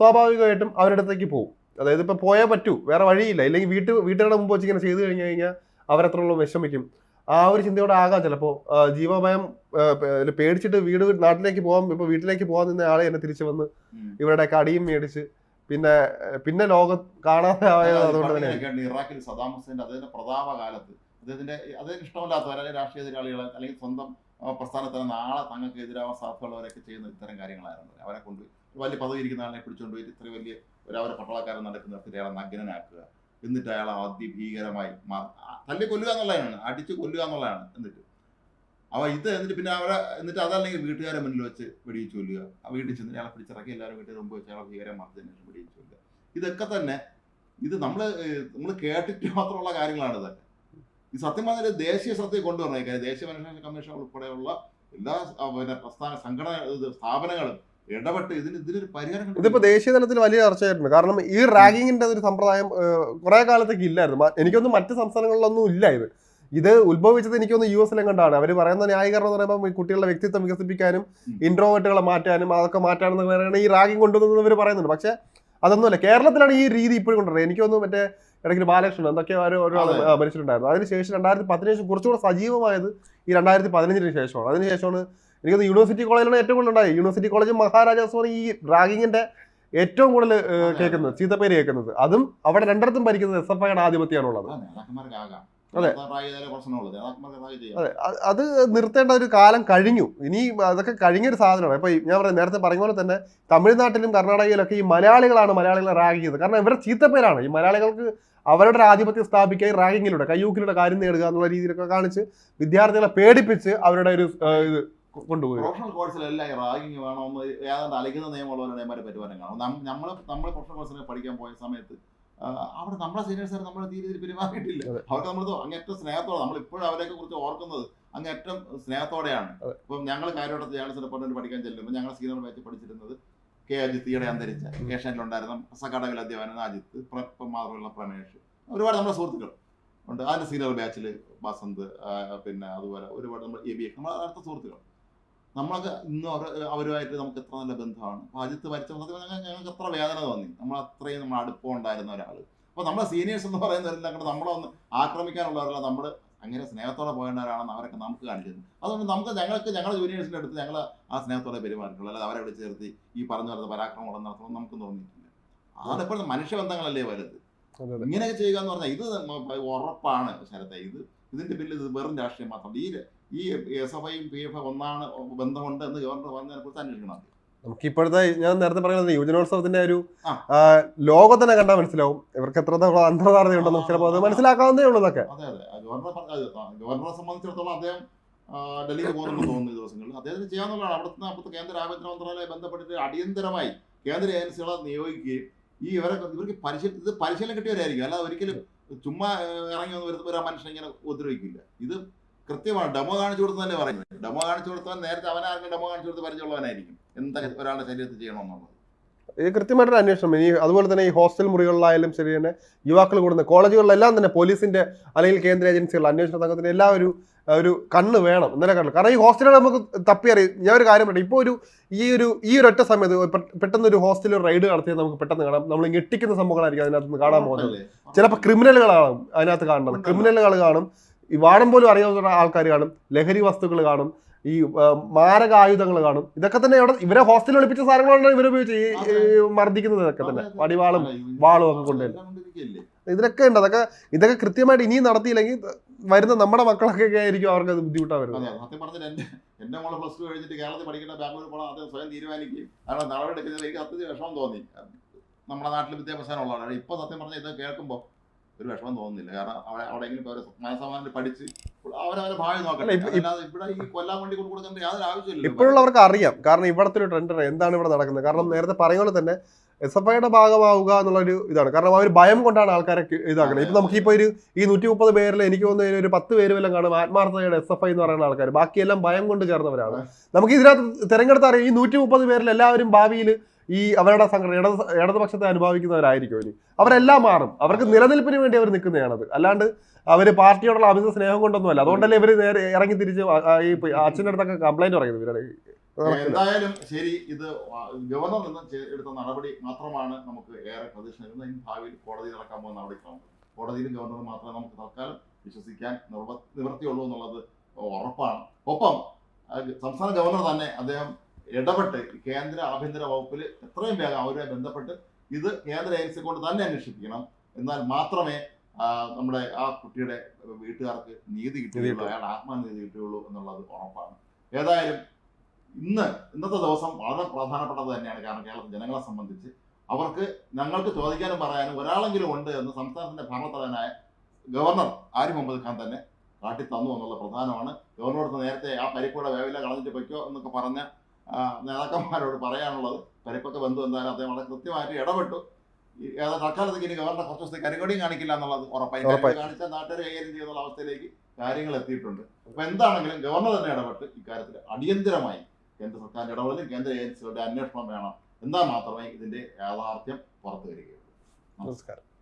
സ്വാഭാവികമായിട്ടും അവരുടെ അടുത്തേക്ക് പോകും. അതായത് ഇപ്പൊ പോയാൽ പറ്റൂ വേറെ വഴിയില്ല. ഇല്ലെങ്കിൽ വീട്ട് വീട്ടുകാരുടെ മുമ്പ് വെച്ച് ഇങ്ങനെ ചെയ്തു കഴിഞ്ഞു കഴിഞ്ഞാൽ അവരത്രയുള്ള വിഷമിക്കും. ആ ഒരു ചിന്തയോടെ ആകാം ചിലപ്പോൾ ജീവഭയം പേടിച്ചിട്ട് വീട് നാട്ടിലേക്ക് പോകാൻ ഇപ്പൊ വീട്ടിലേക്ക് പോകാൻ നിന്ന ആളെ എന്നെ തിരിച്ചു വന്ന് ഇവരുടെ കടിയും മേടിച്ച് പിന്നെ പിന്നെ ലോകം കാണാതെ അതുകൊണ്ട് തന്നെ ഇറാഖിൽ സദാം ഹുസൈന്റെ അദ്ദേഹത്തിന്റെ പ്രതാപ കാലത്ത് അദ്ദേഹത്തിന്റെ അദ്ദേഹത്തിന് ഇഷ്ടമല്ലാത്തവർ അല്ലെങ്കിൽ രാഷ്ട്രീയ എതിരാളികളെ അല്ലെങ്കിൽ സ്വന്തം പ്രസ്ഥാനത്തിന് നാളെ തങ്ങൾക്ക് എതിരാവാൻ സാധ്യതയുള്ളവരൊക്കെ ചെയ്യുന്ന ഇത്തരം കാര്യങ്ങളായിരുന്നു. അവരെ കൊണ്ട് വലിയ പദവി ഇരിക്കുന്ന ആളിനെ പിടിച്ചുകൊണ്ട് പോയിട്ട് ഇത്ര വലിയ ഒരു അവരെ പട്ടാളക്കാരൻ നടക്കുന്ന അയാളെ നഗ്നനാക്കുക. എന്നിട്ട് അയാളെ അതിഭീകരമായി തല്ലി കൊല്ലുക എന്നുള്ളതാണ്. അടിച്ച് കൊല്ലുക എന്നുള്ളതാണ് എന്നിട്ട്. അവ ഇത് എന്നിട്ട് പിന്നെ അവരെ എന്നിട്ട് അതല്ലെങ്കിൽ വീട്ടുകാരെ മുന്നിൽ വെച്ച് വെടിയിച്ച് കൊല്ലുക. ആ വീട്ടിൽ ചെന്ന് അയാളെ പിടിച്ചിറക്കി എല്ലാവരും വീട്ടിൽ മുമ്പ് വെച്ച് അയാളെ ഭീകരം വെടിയിച്ച് കൊല്ലുക. ഇതൊക്കെ തന്നെ ഇത് നമ്മൾ നമ്മൾ കേട്ടിട്ട് മാത്രമുള്ള കാര്യങ്ങളാണ് ഇതൊക്കെ. ഈ സത്യം പറഞ്ഞാൽ ദേശീയ സത്യം കൊണ്ടുവരണം കാര്യം ദേശീയ മനുഷ്യ കമ്മീഷൻ ഉൾപ്പെടെയുള്ള എല്ലാ പിന്നെ പ്രസ്ഥാന സംഘടന സ്ഥാപനങ്ങളും ഇടപെട്ട് ഇതിന് ഇതിനൊരു പരിഹാരം ഇതിപ്പോ. ദേശീയ തലത്തിൽ വലിയ ചർച്ചയായിട്ടുണ്ട്. കാരണം ഈ റാഗിങ്ങിന്റെ ഒരു സമ്പ്രദായം കുറെ കാലത്തേക്ക് ഇല്ലായിരുന്നു. എനിക്കൊന്നും മറ്റ് സംസ്ഥാനങ്ങളിലൊന്നും ഇല്ല ഇത്. ഇത് ഉത്ഭവിച്ചത് എനിക്കൊന്ന് യു എസിലും കണ്ടാണ്. അവർ പറയുന്ന ന്യായീകരണം എന്ന് പറയുമ്പോൾ കുട്ടികളുടെ വ്യക്തിത്വം വികസിപ്പിക്കാനും ഇൻട്രോവേറ്റുകളെ ഇൻട്രോവേർട്ടുകളെ മാറ്റാനും അതൊക്കെ മാറ്റാനെന്ന് പറയുന്നത് ഈ റാഗിങ് കൊണ്ടുവന്നത് ഇവർ പറയുന്നുണ്ട്. പക്ഷെ അതൊന്നുമല്ല. കേരളത്തിലാണ് ഈ രീതി ഇപ്പോഴും കൊണ്ടുവരുന്നത്. എനിക്കൊന്നും മറ്റേ ഇടയ്ക്ക് ബാലകൃഷ്ണൻ എന്തൊക്കെയോ ഒരു ഒരാൾ മരിച്ചിട്ടുണ്ടായിരുന്നു. അതിനുശേഷം രണ്ടായിരത്തി പതിനേഴ് കുറച്ചുകൂടെ സജീവമായത് ഈ രണ്ടായിരത്തി പതിനഞ്ചിന് ശേഷമാണ്. അതിനുശേഷമാണ് എനിക്കത് യൂണിവേഴ്സിറ്റി കോളേജിലാണ് ഏറ്റവും കൂടുതൽ ഉണ്ടായി യൂണിവേഴ്സിറ്റി കോളേജ് മഹാരാജാസ് ഈ റാഗിങ്ങിന്റെ ഏറ്റവും കൂടുതൽ. കേൾക്കുന്നത് ചീത്തപ്പേര് കേൾക്കുന്നത്. അതും അവിടെ രണ്ടിടത്തും ഭരിക്കുന്നത് എസ് എഫ് ഐയുടെ ആധിപത്യമാണുള്ളത്. അതെ. അതെ. നിർത്തേണ്ട ഒരു കാലം കഴിഞ്ഞു. ഇനി അതൊക്കെ കഴിഞ്ഞൊരു സാധനമാണ്. ഇപ്പൊ ഞാൻ പറയാം നേരത്തെ പറഞ്ഞ പോലെ തന്നെ തമിഴ്നാട്ടിലും കർണാടകയിലൊക്കെ ഈ മലയാളികളാണ് മലയാളികളെ റാഗ് ചെയ്തത്. കാരണം ഇവരുടെ ചീത്തപ്പേരാണ്. ഈ മലയാളികൾക്ക് അവരുടെ ആധിപത്യം സ്ഥാപിക്കാൻ ഈ റാഗിങ്ങിലൂടെ കയ്യൂക്കിലൂടെ കാര്യം നേടുക എന്നുള്ള രീതിയിലൊക്കെ കാണിച്ച് വിദ്യാർത്ഥികളെ പേടിപ്പിച്ച് അവരുടെ ഒരു ഇത് കൊണ്ടുപോയി. പ്രൊഫഷണൽ കോഴ്സിലെല്ലാം ഈ റാഗിങ് വേണമെന്ന് ഏതാണ്ട് നിയമമുള്ളവരുടെ പറ്റുവാനും കാണും. നമ്മൾ നമ്മൾ പ്രൊഫഷണൽ കോഴ്സിനെ പഠിക്കാൻ പോയ സമയത്ത് അവിടെ നമ്മളെ സീനിയേഴ്സ് നമ്മളെ തീരെ പെരുമാറിയിട്ടില്ല. അവർക്ക് നമ്മൾ അങ്ങേറ്റം സ്നേഹത്തോടെ നമ്മൾ ഇപ്പോഴും അവരെയൊക്കെ കുറിച്ച് ഓർക്കുന്നത് അങ്ങേറ്റം സ്നേഹത്തോടെയാണ്. ഇപ്പം ഞങ്ങൾ കാര്യമായിട്ട് ജേണലിസ്റ്റ് ചിലപ്പോൾ പഠിക്കാൻ ചെല്ലുമ്പോൾ ഞങ്ങൾ സീനിയർ ബാച്ച് പഠിച്ചിരുന്നത് കെ അജിത്ത് ഈയിടെ അന്തരിച്ച ഏഷ്യാനിലുണ്ടായിരുന്ന സക്കാടകൽ അധ്യാപനം അജിത്ത് മാത്രമുള്ള പ്രമേഷ്. ഒരുപാട് നമ്മുടെ സുഹൃത്തുക്കൾ ഉണ്ട്. അതിന്റെ സീനിയർ ബാച്ചിൽ വസന്ത് പിന്നെ അതുപോലെ ഒരുപാട് നമ്മൾ എ ബി നമ്മൾ അടുത്ത സുഹൃത്തുക്കൾ. നമ്മളൊക്കെ ഇന്ന് അവർ അവരുമായിട്ട് നമുക്ക് എത്ര നല്ല ബന്ധമാണ്. അജിത്ത് മരിച്ച സത്യം പറഞ്ഞാൽ ഞങ്ങൾക്ക് എത്ര വേദന തോന്നി. നമ്മൾ അത്രയും നമ്മൾ അടുപ്പം ഉണ്ടായിരുന്ന ഒരാൾ അപ്പോൾ നമ്മളെ സീനിയേഴ്സ് എന്ന് പറയുന്നവരെല്ലാം കൂടെ നമ്മളെ ഒന്ന് ആക്രമിക്കാനുള്ളവരല്ല. നമ്മൾ അങ്ങനെ സ്നേഹത്തോടെ പോകേണ്ടവരാണെന്ന് അവരൊക്കെ നമുക്ക് കാണിച്ചിരുന്നു. അതുകൊണ്ട് നമുക്ക് ഞങ്ങൾക്ക് ഞങ്ങളുടെ ജൂനിയേഴ്സിന്റെ അടുത്ത് ഞങ്ങൾ ആ സ്നേഹത്തോടെ പെരുമാറിയിട്ടുള്ളൂ. അല്ലാതെ അവരെ വിളിച്ച് ചേർത്തി ഈ പറഞ്ഞു വരുന്ന പരാക്രമം നടത്തണം നമുക്ക് തോന്നിയിട്ടില്ല. അതെപ്പോഴും മനുഷ്യബന്ധങ്ങളല്ലേ വലുത്. ഇങ്ങനെയൊക്കെ ചെയ്യുക എന്ന് പറഞ്ഞാൽ ഇത് ഉറപ്പാണ് ശരത്തെ. ഇത് ഇതിന്റെ പിന്നിൽ ഇത് വെറും രാഷ്ട്രീയം മാത്രം ഈ ഈ എസ് എഫ് ഐയും പി എഫ് ഒന്നാണ് ബന്ധമുണ്ട് എന്ന് ഗവർണർ പറഞ്ഞതിനെ കുറിച്ച് അന്വേഷിക്കണം നമുക്ക് ഇപ്പോഴത്തെ ഞാൻ നേരത്തെ പറയുന്നത് യുവജനോത്സവത്തിന്റെ ഒരു ലോകം തന്നെ കണ്ടാൽ മനസ്സിലാവും. ഇവർക്ക് എത്രത്തോളം അന്തർധാരണയുണ്ടെന്ന് ചിലപ്പോൾ അത് മനസ്സിലാക്കാവുന്നേ ഉള്ളൂ ഇതൊക്കെ. അതെ അതെ. ഗവർണർ ഗവർണറെ സംബന്ധിച്ചിടത്തോളം അദ്ദേഹം ഡൽഹിയിൽ പോകുന്നുണ്ടെന്ന് തോന്നുന്നു ഈ ദിവസങ്ങളിൽ. അദ്ദേഹത്തിന് ചെയ്യാന്നുള്ളതാണ് അവിടുത്തെ അവിടുത്തെ കേന്ദ്ര ആഭ്യന്തര മന്ത്രാലയം ബന്ധപ്പെട്ടിട്ട് അടിയന്തരമായി കേന്ദ്ര ഏജൻസികളെ നിയോഗിക്കുകയും ഈ ഇവരെ ഇവർക്ക് പരിശീലനം ഇത് പരിശീലനം കിട്ടിയവരായിരിക്കും. അല്ലാതെ ഒരിക്കലും ചുമ്മാ ഇറങ്ങി വന്ന് വരുന്ന ഒരു മനുഷ്യനെ ഇങ്ങനെ ഉപദ്രവിക്കില്ല. ഇത് കൃത്യമാണ്. ഡെമോ കാണിച്ചു കൊടുത്തതല്ലേ പറയുന്നത്. ഡെമോ കാണിച്ചു കൊടുത്തവൻ നേരത്തെ അവനാർക്കും ഡെമോ കാണിച്ചു കൊടുത്ത് പരിചയമുള്ളവനായിരിക്കും. എന്താ ഒരാളുടെ ശരീരത്തിൽ ചെയ്യണമെന്നുള്ളത്. ഇത് കൃത്യമായിട്ടൊരു അന്വേഷണം. ഇനി അതുപോലെ തന്നെ ഈ ഹോസ്റ്റൽ മുറികളിലായാലും ശരി തന്നെ യുവാക്കൾ കൂടുന്ന കോളേജുകളിലെല്ലാം തന്നെ പോലീസിന്റെ അല്ലെങ്കിൽ കേന്ദ്ര ഏജൻസികൾ അന്വേഷണ സംഘത്തിന്റെ എല്ലാ ഒരു ഒരു കണ്ണ് വേണം. ഇന്നലെ കണ്ണ് കാരണം ഈ ഹോസ്റ്റലുകൾ നമുക്ക് തപ്പി അറിയും ഞാൻ ഒരു കാര്യം പറയട്ടെ. ഇപ്പോൾ ഒരു ഈ ഒരു ഈ ഒരു ഒറ്റ സമയത്ത് പെട്ടെന്ന് ഒരു ഹോസ്റ്റലിൽ റൈഡ് നടത്തിയാൽ നമുക്ക് പെട്ടെന്ന് കാണാം. നമ്മൾ ഞെട്ടിക്കുന്ന സംഭവങ്ങളായിരിക്കും അതിനകത്ത് നിന്ന് കാണാൻ പോകുന്നത്. ചിലപ്പോൾ ക്രിമിനലുകളാണ് അതിനകത്ത് കാണുന്നത്. ക്രിമിനലുകൾ കാണും. ഈ വാടം പോലും അറിയാവുന്ന ആൾക്കാർ കാണും. ലഹരി വസ്തുക്കൾ കാണും. ഈ മാരക ആയുധങ്ങൾ കാണും. ഇതൊക്കെ തന്നെ ഇവിടെ ഇവരെ ഹോസ്റ്റലിൽ ഒളിപ്പിച്ച സാധനങ്ങളാണ് ഇവർ ഉപയോഗിച്ച് ഈ മർദ്ദിക്കുന്നത് ഇതൊക്കെ തന്നെ. വടിവാളും വാളും ഒക്കെ കൊണ്ടുവരും. ഇതിനൊക്കെ ഉണ്ട്. അതൊക്കെ ഇതൊക്കെ കൃത്യമായിട്ട് ഇനിയും നടത്തിയില്ലെങ്കിൽ വരുന്ന നമ്മുടെ മക്കളൊക്കെ ആയിരിക്കും അവർക്ക് അത് ബുദ്ധിമുട്ടാ വരുന്നത്. സത്യം പറഞ്ഞാൽ എന്റെ എന്റെ മോളെ പ്ലസ് ടു കഴിഞ്ഞിട്ട് കേരളത്തിൽ പഠിക്കേണ്ട ബാംഗ്ലൂർ പോകണം അത് സ്വയം തീരുമാനിക്കുകയും കാരണം നടപടി എടുക്കുന്നത് എനിക്ക് സത്യത്തിൽ വിഷമം തോന്നി. നമ്മുടെ നാട്ടിൽ വിദ്യാഭ്യാസമുള്ളതാണ് ഇപ്പൊ സത്യം പറഞ്ഞാൽ ഇത് കേൾക്കുമ്പോൾ ഒരു വിഷമം തോന്നുന്നില്ല. കാരണം അവിടെ അവിടെയെങ്കിലും അവർ മനസ്സമാനം പഠിച്ച് അവരവരെ ഭാവി നോക്കട്ടെ. അല്ല, അല്ലാതെ ഇവിടെ ഈ കൊല്ലാൻ വേണ്ടി കൊണ്ട് കൊടുക്കേണ്ട യാതൊരു ആവശ്യമില്ല ഇപ്പോഴുള്ളവർക്ക് അറിയാം. കാരണം ഇവിടത്തെ ഒരു ട്രെൻഡ് എന്താണ് ഇവിടെ നടക്കുന്നത്? കാരണം നേരത്തെ പറയുന്നത് പോലെ തന്നെ എസ് എഫ് ഐയുടെ ഭാഗമാവുക എന്നുള്ളൊരു ഇതാണ്. കാരണം ആ ഒരു ഭയം കൊണ്ടാണ് ആൾക്കാരെ ഇതാക്കുന്നത് ഇപ്പൊ നമുക്കിപ്പോൾ ഒരു ഈ നൂറ്റി മുപ്പത് പേരിൽ എനിക്ക് തോന്നുന്ന ഒരു പത്ത് പേര് വല്ലതും കാണും ആത്മാർത്ഥതയുടെ എസ് എഫ് ഐ എന്ന് പറയുന്ന ആൾക്കാർ ബാക്കിയെല്ലാം ഭയം കൊണ്ട് ചേർന്നവരാണ്. നമുക്ക് ഇതിനകത്ത് തിരഞ്ഞെടുത്ത് അറിയാം ഈ നൂറ്റി മുപ്പത് പേരിൽ എല്ലാവരും ഭാവിയിൽ ഈ അവരുടെ സംഘടന ഇടത് ഇടതുപക്ഷത്തെ അനുഭവിക്കുന്നവരായിരിക്കും ഇനി. അവരെല്ലാം മാറും. അവർക്ക് നിലനിൽപ്പിന് വേണ്ടി അവർ നിൽക്കുന്നതാണത്. അല്ലാണ്ട് അവർ പാർട്ടിയോടുള്ള അമിത സ്നേഹം കൊണ്ടൊന്നുമല്ല. അതുകൊണ്ടല്ലേ ഇവർ നേരെ ഇറങ്ങി തിരിച്ച് ഈ അച്ഛന്റെ അടുത്തൊക്കെ കംപ്ലൈന്റ് പറയുന്നത്. ഇവരുടെ. എന്തായാലും ശരി ഇത് ഗവർണർ നിന്ന് എടുത്ത നടപടി മാത്രമാണ് നമുക്ക് ഏറെ പ്രതീക്ഷ നൽകുന്നത് ഇനി ഭാവിയിൽ കോടതി നടക്കാൻ പോകുന്ന നടപടിക്രമം കോടതിയിലും ഗവർണർ മാത്രമേ നമുക്ക് തൽക്കാലം വിശ്വസിക്കാൻ നിർവ നിവൃത്തിയുള്ളൂ എന്നുള്ളത് ഉറപ്പാണ്. ഒപ്പം സംസ്ഥാന ഗവർണർ തന്നെ അദ്ദേഹം ഇടപെട്ട് കേന്ദ്ര ആഭ്യന്തര വകുപ്പിൽ എത്രയും വേഗം അവരുമായി ബന്ധപ്പെട്ട് ഇത് കേന്ദ്ര ഏജൻസി കൊണ്ട് തന്നെ അന്വേഷിപ്പിക്കണം. എന്നാൽ മാത്രമേ നമ്മുടെ ആ കുട്ടിയുടെ വീട്ടുകാർക്ക് നീതി കിട്ടുകയുള്ളൂ അയാൾ ആത്മനീതി കിട്ടുകയുള്ളൂ എന്നുള്ളത് ഉറപ്പാണ്. ഏതായാലും ഇന്ന് ഇന്നത്തെ ദിവസം വളരെ പ്രധാനപ്പെട്ടത് തന്നെയാണ്. കാരണം കേരളത്തിലെ ജനങ്ങളെ സംബന്ധിച്ച് അവർക്ക് ഞങ്ങൾക്ക് ചോദിക്കാനും പറയാനും ഒരാളെങ്കിലും ഉണ്ട് എന്ന് സംസ്ഥാനത്തിന്റെ ഭരണത്തലവനായ ഗവർണർ ആരിഫ് മുഹമ്മദ് ഖാൻ തന്നെ കാട്ടി തന്നു എന്നുള്ള പ്രധാനമാണ്. ഗവർണറോട് നേരത്തെ ആ പരിപ്പൂടെ വേവില കളഞ്ഞിട്ട് പൊയ്ക്കോ എന്നൊക്കെ പറഞ്ഞ നേതാക്കന്മാരോട് പറയാനുള്ളത് പരിപ്പൊക്കെ ബന്ധു എന്തായാലും അദ്ദേഹം വളരെ കൃത്യമായിട്ട് ഇടപെട്ടു. തൽക്കാലത്തേക്ക് ഇനി ഗവർണർ കുറച്ച് ദിവസത്തെ കരികൊടിയും കാണിക്കില്ല എന്നുള്ളത് ഉറപ്പായി. കാണിച്ച കാണിച്ചാൽ നാട്ടുകാർ കൈകാര്യം ചെയ്യുന്ന അവസ്ഥയിലേക്ക് കാര്യങ്ങൾ എത്തിയിട്ടുണ്ട്. അപ്പൊ എന്താണെങ്കിലും ഗവർണർ തന്നെ ഇടപെട്ട് ഇക്കാര്യത്തിൽ അടിയന്തരമായി കേന്ദ്ര സർക്കാരിന്റെ ഇടപെടലും കേന്ദ്ര ഏജൻസികളുടെ അന്വേഷണം വേണം. എന്നാൽ മാത്രമേ ഇതിന്റെ യാഥാർത്ഥ്യം പുറത്തു വരികയുള്ളൂ. നമസ്കാരം.